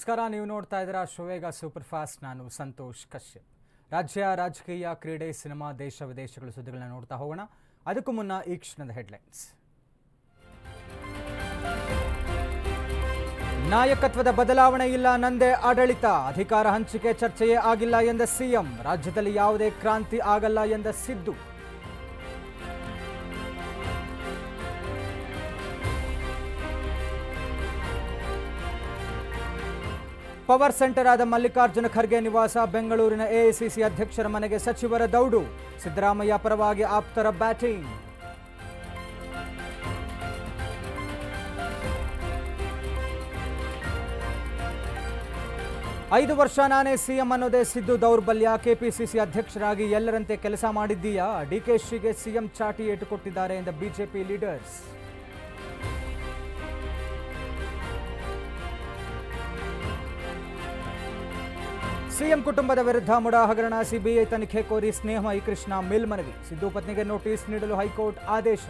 ನಮಸ್ಕಾರ, ನೀವು ನೋಡ್ತಾ ಇದ್ದೀರಾ ಶೋವೇಗ ಸೂಪರ್ ಫಾಸ್ಟ್ ನಾನು ಸಂತೋಷ್ ಕಶ್ಯಪ್. ರಾಜ್ಯ ರಾಜಕೀಯ ಕ್ರೀಡೆ, ಸಿನಿಮಾ, ದೇಶ ವಿದೇಶಗಳ ಸುದ್ದಿಗಳನ್ನ ನೋಡ್ತಾ ಹೋಗೋಣ. ಅದಕ್ಕೂ ಮುನ್ನ ಈ ಕ್ಷಣದ ಹೆಡ್ಲೈನ್ಸ್. ನಾಯಕತ್ವದ ಬದಲಾವಣೆ ಇಲ್ಲ ನಂದೇ ಆಡಳಿತ. ಅಧಿಕಾರ ಹಂಚಿಕೆ ಚರ್ಚೆಯೇ ಆಗಿಲ್ಲ ಎಂದ ಸಿಎಂ. ರಾಜ್ಯದಲ್ಲಿ ಯಾವುದೇ ಕ್ರಾಂತಿ ಆಗಲ್ಲ ಎಂದ ಸಿದ್ದು. ಪವರ್ ಸೆಂಟರ್ ಆದ ಮಲ್ಲಿಕಾರ್ಜುನ ಖರ್ಗೆ ನಿವಾಸ ಬೆಂಗಳೂರಿನ ಎಐಸಿಸಿ ಅಧ್ಯಕ್ಷರ ಮನೆಗೆ ಸಚಿವರ ದೌಡು. ಸಿದ್ದರಾಮಯ್ಯ ಪರವಾಗಿ ಆಪ್ತರ ಬ್ಯಾಟಿಂಗ್. ಐದು ವರ್ಷ ನಾನೇ ಸಿಎಂ ಅನ್ನೋದೇ ಸಿದ್ದು ದೌರ್ಬಲ್ಯ. ಕೆಪಿಸಿಸಿ ಅಧ್ಯಕ್ಷರಾಗಿ ಎಲ್ಲರಂತೆ ಕೆಲಸ ಮಾಡಿದ್ದೀಯಾ? ಡಿಕೆಶಿಗೆ ಸಿಎಂ ಚಾಟಿ ಏಟು ಕೊಟ್ಟಿದ್ದಾರೆ ಎಂದ ಬಿಜೆಪಿ ಲೀಡರ್ಸ್. ಸಿಎಂ ಕುಟುಂಬದ ವಿರುದ್ಧ ಮುಡಾ ಹಗರಣ ಸಿಬಿಐ ತನಿಖೆ ಕೋರಿ ಸ್ನೇಹ ಕೃಷ್ಣ ಮೇಲ್ಮನವಿ ಸಿದ್ದು ಪತ್ನಿಗೆ ನೋಟಿಸ್ ನೀಡಲು ಹೈಕೋರ್ಟ್ ಆದೇಶ.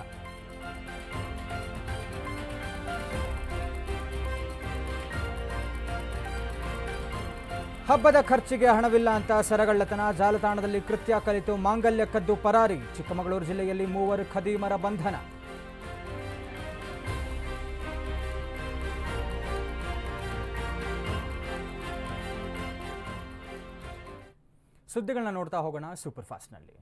ಹಬ್ಬದ ಖರ್ಚಿಗೆ ಹಣವಿಲ್ಲ ಅಂತ ಸರಗಳ್ಳತನ. ಜಾಲತಾಣದಲ್ಲಿ ಕೃತ್ಯ ಕಲಿತು ಮಾಂಗಲ್ಯ ಕದ್ದು ಪರಾರಿ. ಚಿಕ್ಕಮಗಳೂರು ಜಿಲ್ಲೆಯಲ್ಲಿ ಮೂವರು ಖದೀಮರ ಬಂಧನ. ಸುದ್ದಿಗಳನ್ನ ನೋಡ್ತಾ ಹೋಗೋಣ ಸೂಪರ್ ಫಾಸ್ಟ್ನಲ್ಲಿ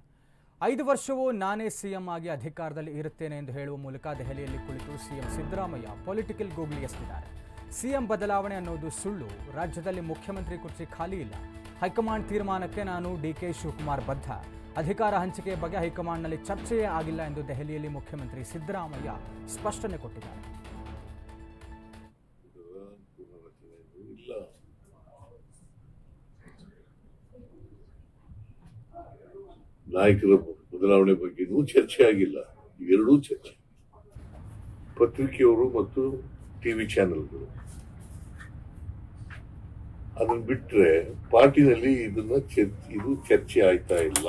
ಐದು ವರ್ಷವೂ ನಾನೇ ಸಿಎಂ ಆಗಿ ಅಧಿಕಾರದಲ್ಲಿ ಇರುತ್ತೇನೆ ಎಂದು ಹೇಳುವ ಮೂಲಕ ದೆಹಲಿಯಲ್ಲಿ ಕುಳಿತು ಸಿಎಂ ಸಿದ್ದರಾಮಯ್ಯ ಪೊಲಿಟಿಕಲ್ ಗೂಗ್ಲಿ ಎಸ್ತಿದ್ದಾರೆ ಸಿಎಂ ಬದಲಾವಣೆ ಅನ್ನೋದು ಸುಳ್ಳು, ರಾಜ್ಯದಲ್ಲಿ ಮುಖ್ಯಮಂತ್ರಿ ಕುರ್ಚಿ ಖಾಲಿ ಇಲ್ಲ. ಹೈಕಮಾಂಡ್ ತೀರ್ಮಾನಕ್ಕೆ ನಾನು ಡಿ ಕೆ ಶಿವಕುಮಾರ್ ಬದ್ಧ. ಅಧಿಕಾರ ಹಂಚಿಕೆ ಬಗ್ಗೆ ಹೈಕಮಾಂಡ್ನಲ್ಲಿ ಚರ್ಚೆಯೇ ಆಗಿಲ್ಲ ಎಂದು ದೆಹಲಿಯಲ್ಲಿ ಮುಖ್ಯಮಂತ್ರಿ ಸಿದ್ದರಾಮಯ್ಯ ಸ್ಪಷ್ಟನೆ ಕೊಟ್ಟಿದ್ದಾರೆ. ನಾಯಕರ ಬದಲಾವಣೆ ಬಗ್ಗೆನೂ ಚರ್ಚೆ ಆಗಿಲ್ಲ. ಎರಡೂ ಚರ್ಚೆ. ಪತ್ರಿಕೆಯವರು ಮತ್ತು ಟಿವಿ ಚಾನೆಲ್ಗಳು. ಅದನ್ನು ಬಿಟ್ಟರೆ ಪಾರ್ಟಿನಲ್ಲಿ ಇದನ್ನ ಇದು ಚರ್ಚೆ ಆಯ್ತಾ ಇಲ್ಲ?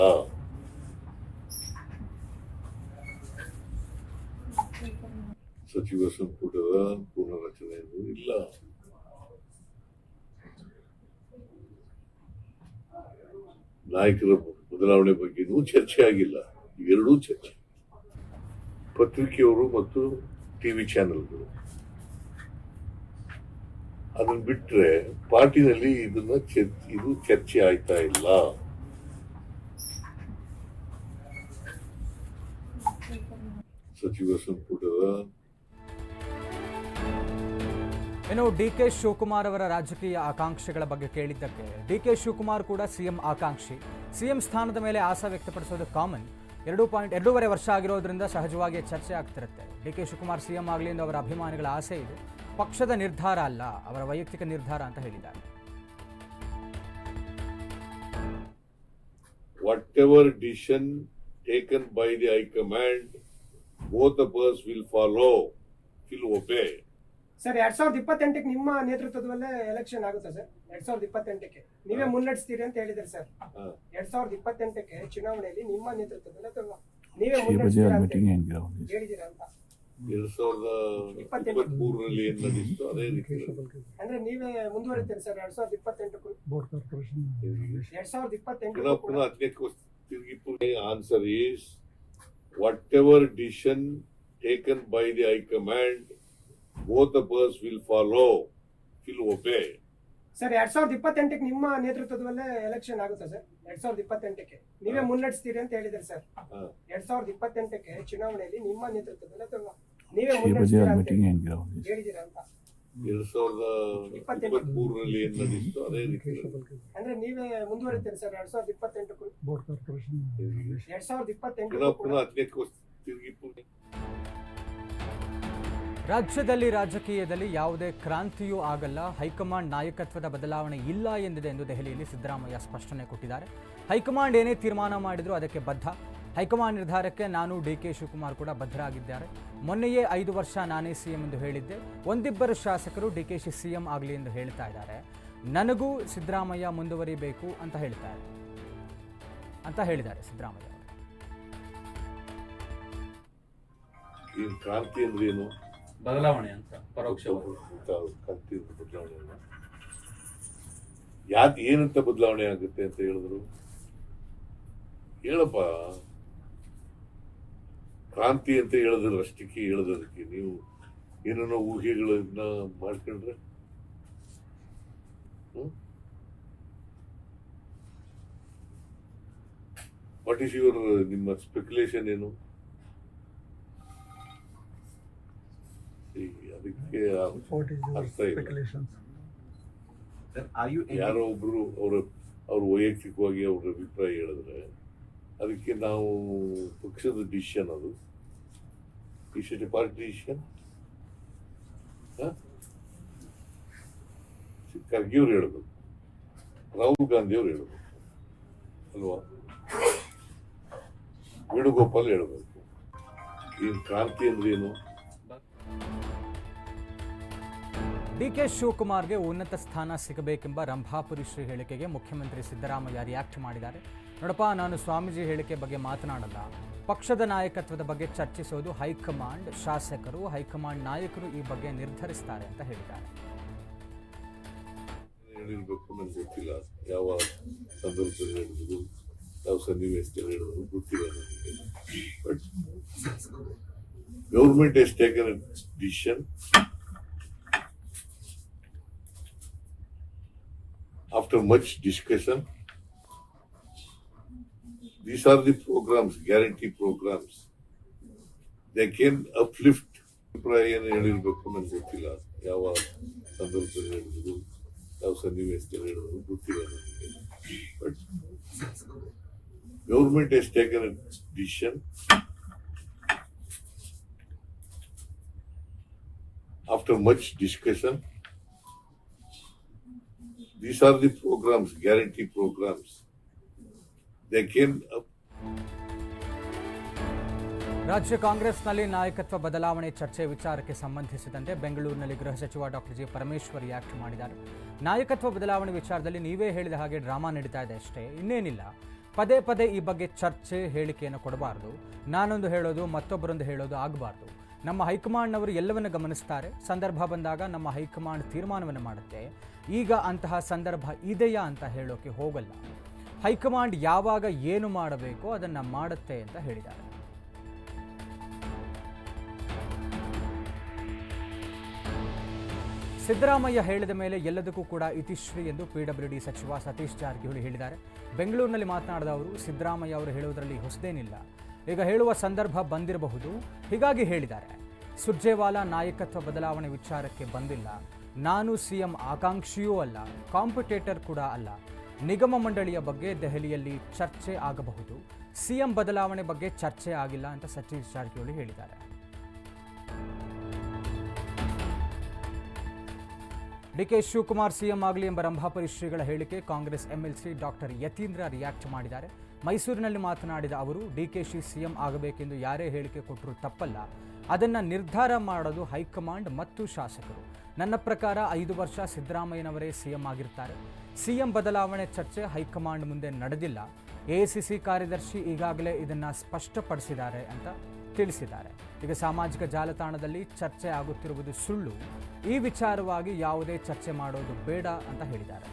ಸಚಿವ ಸಂಪುಟದ ಪುನರ್ರಚನೆಯೂ ಇಲ್ಲ. ನಾಯಕರ ಬದಲಾವಣೆ ಬಗ್ಗೆನೂ ಚರ್ಚೆ ಆಗಿಲ್ಲ. ಎರಡೂ ಚರ್ಚೆ. ಪತ್ರಿಕೆಯವರು ಮತ್ತು ಟಿವಿ ಚಾನೆಲ್ಗಳು. ಅದನ್ನ ಬಿಟ್ರೆ ಪಾರ್ಟಿನಲ್ಲಿ ಇದನ್ನ ಇದು ಚರ್ಚೆ ಆಯ್ತಾ ಇಲ್ಲ? ಸಚಿವ ಸಂಪುಟದ ಇನ್ನು ಡಿ ಕೆ ಶಿವಕುಮಾರ್ ಅವರ ರಾಜಕೀಯ ಆಕಾಂಕ್ಷೆಗಳ ಬಗ್ಗೆ ಕೇಳಿದ್ದಕ್ಕೆ ಡಿ ಕೆ ಶಿವಕುಮಾರ್ ಕೂಡ ಸಿಎಂ ಆಕಾಂಕ್ಷಿ. ಸಿಎಂ ಸ್ಥಾನದ ಮೇಲೆ ಆಸೆ ವ್ಯಕ್ತಪಡಿಸೋದು ಕಾಮನ್. ಎರಡು ಪಾಯಿಂಟ್ ಎರಡೂವರೆ ವರ್ಷ ಆಗಿರೋದ್ರಿಂದ ಸಹಜವಾಗಿ ಚರ್ಚೆ ಆಗ್ತಿರುತ್ತೆ. ಡಿ ಕೆ ಶಿವಕುಮಾರ್ ಸಿಎಂ ಆಗಲಿ ಎಂದು ಅವರ ಅಭಿಮಾನಿಗಳ ಆಸೆ ಇದೆ. ಪಕ್ಷದ ನಿರ್ಧಾರ ಅಲ್ಲ ಅವರ ವೈಯಕ್ತಿಕ ನಿರ್ಧಾರ ಅಂತ ಹೇಳಿದ್ದಾರೆ. Whatever decision taken by the High Command, both of us will follow, will obey. Sir ಎರಡ್ ಸಾವಿರದ ಇಪ್ಪತ್ತೆಂಟಕ್ಕೆ ನಿಮ್ಮ ನೇತೃತ್ವದಲ್ಲೇ ಎಲೆಕ್ಷನ್ ಆಗುತ್ತೆ ಸರ್? ಎರಡ್ ಸಾವಿರದ ಇಪ್ಪತ್ತೆಂಟಕ್ಕೆ. ನೀವೇ ಮುನ್ನಡೆಸ್ತೀರಿ ಅಂತ ಹೇಳಿದ್ರಿ ಸರ್. ಎರಡ್ ಸಾವಿರದ ಇಪ್ಪತ್ತೆಂಟಕ್ಕೆ ಚುನಾವಣೆಯಲ್ಲಿ ನಿಮ್ಮ ನೇತೃತ್ವದಲ್ಲಿ ಅಥವಾ ನೀವೇ ಹೇಳಿದಿರ ಅಂತ ಮೂರರಲ್ಲಿ ಅಂದ್ರೆ ನೀವೇ ಮುಂದುವರಿತೀರಿ ಸರ್ ಎರಡ್ ಸಾವಿರದ ಇಪ್ಪತ್ತೆಂಟಕ್ಕೂ. ಎರಡ್ ಸಾವಿರದ ಇಪ್ಪತ್ತೆಂಟು answer is whatever decision taken by the high command both the will follow will will sir ಎರಡ್ ಸಾವಿರದ ಇಪ್ಪತ್ತೆಂಟಕ್ಕೆ ನಿಮ್ಮ ನೇತೃತ್ವದಲ್ಲೇ ಎಲೆಕ್ಷನ್ ಆಗುತ್ತೆ ಸರ್ ಎರಡ್ ಸಾವಿರದ ಇಪ್ಪತ್ತೆಂಟಕ್ಕೆ. ನೀವೇ ಮುನ್ನಡೆಸ್ತೀರಿ ಅಂತ ಹೇಳಿದ್ರೆ ಸರ್ ಎರಡ್ ಸಾವಿರದ ಇಪ್ಪತ್ತೆಂಟಕ್ಕೆ ಚುನಾವಣೆಯಲ್ಲಿ ನಿಮ್ಮ ನೇತೃತ್ವದಲ್ಲಿ ಅಥವಾ ನೀವೇ ಮುನ್ನಡೆಸ್ತೀರಾ ಅಂತ ಹೇಳಿದಿರಾ ಅಂತ. ಎರಡ್ ಅಂದ್ರೆ ನೀವೇ ಮುಂದುವರಿತೀರಿ ಸರ್ ಎರಡ್ ಸಾವಿರದ ಇಪ್ಪತ್ತೆಂಟಕ್ಕೂ? ಎರಡ್ ಸಾವಿರದ ಇಪ್ಪತ್ತೆಂಟು ರಾಜ್ಯದಲ್ಲಿ ರಾಜಕೀಯದಲ್ಲಿ ಯಾವುದೇ ಕ್ರಾಂತಿಯೂ ಆಗಲ್ಲ. ಹೈಕಮಾಂಡ್ ನಾಯಕತ್ವದ ಬದಲಾವಣೆ ಇಲ್ಲ ಎಂದಿದೆ ಎಂದು ದೆಹಲಿಯಲ್ಲಿ ಸಿದ್ದರಾಮಯ್ಯ ಸ್ಪಷ್ಟನೆ ಕೊಟ್ಟಿದ್ದಾರೆ. ಹೈಕಮಾಂಡ್ ಏನೇ ತೀರ್ಮಾನ ಮಾಡಿದರೂ ಅದಕ್ಕೆ ಬದ್ಧ. ಹೈಕಮಾಂಡ್ ನಿರ್ಧಾರಕ್ಕೆ ನಾನು ಡಿ ಕೆ ಶಿವಕುಮಾರ್ ಕೂಡ ಬದ್ಧರಾಗಿದ್ದಾರೆ. ಮೊನ್ನೆಯೇ ಐದು ವರ್ಷ ನಾನೇ ಸಿ ಎಂ ಎಂದು ಹೇಳಿದ್ದೆ. ಒಂದಿಬ್ಬರು ಶಾಸಕರು ಡಿ ಕೆ ಶಿ ಸಿಎಂ ಆಗಲಿ ಎಂದು ಹೇಳ್ತಾ ಇದ್ದಾರೆ. ನನಗೂ ಸಿದ್ದರಾಮಯ್ಯ ಮುಂದುವರಿಬೇಕು ಅಂತ ಹೇಳ್ತಾರೆ ಅಂತ ಹೇಳಿದ್ದಾರೆ ಸಿದ್ದರಾಮಯ್ಯ ಕ್ರಾಂತಿ ಏನು? ಬದಲಾವಣೆ ಅಂತ ಪರೋಕ್ಷವಾಗಿ. ಬದಲಾವಣೆ ಯಾಕೆ ಏನಂತ ಬದಲಾವಣೆ ಆಗುತ್ತೆ ಅಂತ ಹೇಳಿದ್ರು? ಹೇಳಪ್ಪ. ಕ್ರಾಂತಿ ಅಂತ ಹೇಳಿದ್ರು ಅಷ್ಟಕ್ಕೆ ಅದಕ್ಕೆ ನೀವು ಏನೇನೋ ಊಹೆಗಳನ್ನ ಮಾಡ್ಕೊಂಡ್ರೆ? ವಾಟ್ ಈಸ್ ಯುವರ್ ನಿಮ್ಮ ಸ್ಪೆಕ್ಯುಲೇಷನ್ ಏನು ಈ ಅದಕ್ಕೆ ಅರ್ಥ ಇಲ್ಲ ಯಾರೋ ಒಬ್ರು ಅವರ ಅವ್ರ ವೈಯಕ್ತಿಕವಾಗಿ ಅವ್ರ ಅಭಿಪ್ರಾಯ ಹೇಳಿದ್ರೆ ಅದಕ್ಕೆ ನಾವು ಪಕ್ಷದ ಡಿಸಿಷನ್ ಅದು. Is it party decision Kharge ಅವ್ರು ಹೇಳ್ಬೇಕು. ರಾಹುಲ್ ಗಾಂಧಿ ಅವ್ರು ಹೇಳ್ಬೇಕು. ಅಲ್ವಾ? ವೇಣುಗೋಪಾಲ್ ಹೇಳಬೇಕು. ಏನು ಕ್ರಾಂತಿ ಅಂದ್ರೆ ಏನು? ಡಿಕೆ ಶಿವಕುಮಾರ್ಗೆ ಉನ್ನತ ಸ್ಥಾನ ಸಿಗಬೇಕೆಂಬ ರಂಭಾಪುರಿ ಶ್ರೀ ಹೇಳಿಕೆಗೆ ಮುಖ್ಯಮಂತ್ರಿ ಸಿದ್ದರಾಮಯ್ಯ ರಿಯಾಕ್ಟ್ ಮಾಡಿದ್ದಾರೆ. ನೋಡಪ್ಪ, ನಾನು ಸ್ವಾಮೀಜಿ ಹೇಳಿಕೆ ಬಗ್ಗೆ ಮಾತನಾಡಲ್ಲ. ಪಕ್ಷದ ನಾಯಕತ್ವದ ಬಗ್ಗೆ ಚರ್ಚಿಸೋದು ಹೈಕಮಾಂಡ್. ಶಾಸಕರು, ಹೈಕಮಾಂಡ್ ನಾಯಕರು ಈ ಬಗ್ಗೆ ನಿರ್ಧರಿಸ್ತಾರೆ ಅಂತ ಹೇಳಿದ್ದಾರೆ. Government has taken decision after much discussion, these are the programs, guarantee programs. They can uplift ಅಭಿಪ್ರಾಯ ಏನು ಹೇಳಿರ್ಬೇಕು ನಂಗೆ ಗೊತ್ತಿಲ್ಲ ಯಾವ ಸಂದರ್ಭದಲ್ಲಿ ಹೇಳಿದ್ರು ಯಾವ ಸನ್ನಿವೇಶದಲ್ಲಿ ಹೇಳಿದ್ರು ಗೊತ್ತಿಲ್ಲ ನನಗೆ but government has taken decision after much discussion these are the programs, guarantee programs. They came up- ರಾಜ್ಯ ಕಾಂಗ್ರೆಸ್ನಲ್ಲಿ ನಾಯಕತ್ವ ಬದಲಾವಣೆ ಚರ್ಚೆ ವಿಚಾರಕ್ಕೆ ಸಂಬಂಧಿಸಿದಂತೆ ಬೆಂಗಳೂರಿನಲ್ಲಿ ಗೃಹ ಸಚಿವ ಡಾಕ್ಟರ್ ಜಿ ಪರಮೇಶ್ವರ್ ರಿಯಾಕ್ಟ್ ಮಾಡಿದ್ದಾರೆ. ನಾಯಕತ್ವ ಬದಲಾವಣೆ ವಿಚಾರದಲ್ಲಿ ನೀವೇ ಹೇಳಿದ ಹಾಗೆ ಡ್ರಾಮಾ ನಡೀತಾ ಇದೆ ಅಷ್ಟೇ ಇನ್ನೇನಿಲ್ಲ. ಪದೇ ಪದೇ ಈ ಬಗ್ಗೆ ಚರ್ಚೆ ಹೇಳಿಕೆಯನ್ನು ಕೊಡಬಾರ್ದು. ನಾನೊಂದು ಹೇಳೋದು ಮತ್ತೊಬ್ಬರೊಂದು ಹೇಳೋದು ಆಗಬಾರ್ದು. ನಮ್ಮ ಹೈಕಮಾಂಡ್ನವರು ಎಲ್ಲವನ್ನು ಗಮನಿಸ್ತಾರೆ. ಸಂದರ್ಭ ಬಂದಾಗ ನಮ್ಮ ಹೈಕಮಾಂಡ್ ತೀರ್ಮಾನವನ್ನು ಮಾಡುತ್ತೆ. ಈಗ ಅಂತಹ ಸಂದರ್ಭ ಇದೆಯಾ ಅಂತ ಹೇಳೋಕೆ ಹೋಗಲ್ಲ. ಹೈಕಮಾಂಡ್ ಯಾವಾಗ ಏನು ಮಾಡಬೇಕೋ ಅದನ್ನು ಮಾಡುತ್ತೆ ಅಂತ ಹೇಳಿದ್ದಾರೆ. ಸಿದ್ದರಾಮಯ್ಯ ಹೇಳಿದ ಮೇಲೆ ಎಲ್ಲದಕ್ಕೂ ಕೂಡ ಇತಿಶ್ರೀ ಎಂದು ಪಿಡಬ್ಲ್ಯೂಡಿ ಸಚಿವ ಸತೀಶ್ ಜಾರಕಿಹೊಳಿ ಹೇಳಿದ್ದಾರೆ. ಬೆಂಗಳೂರಿನಲ್ಲಿ ಮಾತನಾಡಿದ ಅವರು, ಸಿದ್ದರಾಮಯ್ಯ ಅವರು ಹೇಳುವುದರಲ್ಲಿ ಹೊಸದೇನಿಲ್ಲ. ಈಗ ಹೇಳುವ ಸಂದರ್ಭ ಬಂದಿರಬಹುದು. ಹೀಗಾಗಿ ಹೇಳಿದ್ದಾರೆ. ಸುರ್ಜೇವಾಲಾ ನಾಯಕತ್ವ ಬದಲಾವಣೆ ವಿಚಾರಕ್ಕೆ ಬಂದಿಲ್ಲ. ನಾನು ಸಿಎಂ ಆಕಾಂಕ್ಷಿಯೂ ಅಲ್ಲ, ಕಾಂಪಿಟೇಟರ್ ಕೂಡ ಅಲ್ಲ. ನಿಗಮ ಮಂಡಳಿಯ ಬಗ್ಗೆ ದೆಹಲಿಯಲ್ಲಿ ಚರ್ಚೆ ಆಗಬಹುದು. ಸಿಎಂ ಬದಲಾವಣೆ ಬಗ್ಗೆ ಚರ್ಚೆ ಆಗಿಲ್ಲ ಅಂತ ಸಚಿನ್ ಜಾರಕಿಹೊಳಿ ಹೇಳಿದ್ದಾರೆ. ಡಿಕೆ ಶಿವಕುಮಾರ್ ಸಿಎಂ ಆಗಲಿ ಎಂಬ ರಂಭಾಪುರಿ ಶ್ರೀಗಳ ಹೇಳಿಕೆ Congress MLC doctor Yathindra react ಮಾಡಿದ್ದಾರೆ. ಮೈಸೂರಿನಲ್ಲಿ ಮಾತನಾಡಿದ ಅವರು, ಡಿ ಡಿಕೆಶಿ ಸಿಎಂ ಆಗಬೇಕೆಂದು ಯಾರೇ ಹೇಳಿಕೆ ಕೊಟ್ಟರೂ ತಪ್ಪಲ್ಲ. ಅದನ್ನು ನಿರ್ಧಾರ ಮಾಡೋದು ಹೈಕಮಾಂಡ್ ಮತ್ತು ಶಾಸಕರು. ನನ್ನ ಪ್ರಕಾರ ಐದು ವರ್ಷ ಸಿದ್ದರಾಮಯ್ಯನವರೇ ಸಿಎಂ ಆಗಿರ್ತಾರೆ. ಸಿಎಂ ಬದಲಾವಣೆ ಚರ್ಚೆ ಹೈಕಮಾಂಡ್ ಮುಂದೆ ನಡೆದಿಲ್ಲ. ಎಐಸಿಸಿ ಕಾರ್ಯದರ್ಶಿ ಈಗಾಗಲೇ ಇದನ್ನು ಸ್ಪಷ್ಟಪಡಿಸಿದ್ದಾರೆ ಅಂತ ತಿಳಿಸಿದ್ದಾರೆ. ಈಗ ಸಾಮಾಜಿಕ ಜಾಲತಾಣದಲ್ಲಿ ಚರ್ಚೆ ಆಗುತ್ತಿರುವುದು ಸುಳ್ಳು. ಈ ವಿಚಾರವಾಗಿ ಯಾವುದೇ ಚರ್ಚೆ ಮಾಡೋದು ಬೇಡ ಅಂತ ಹೇಳಿದ್ದಾರೆ.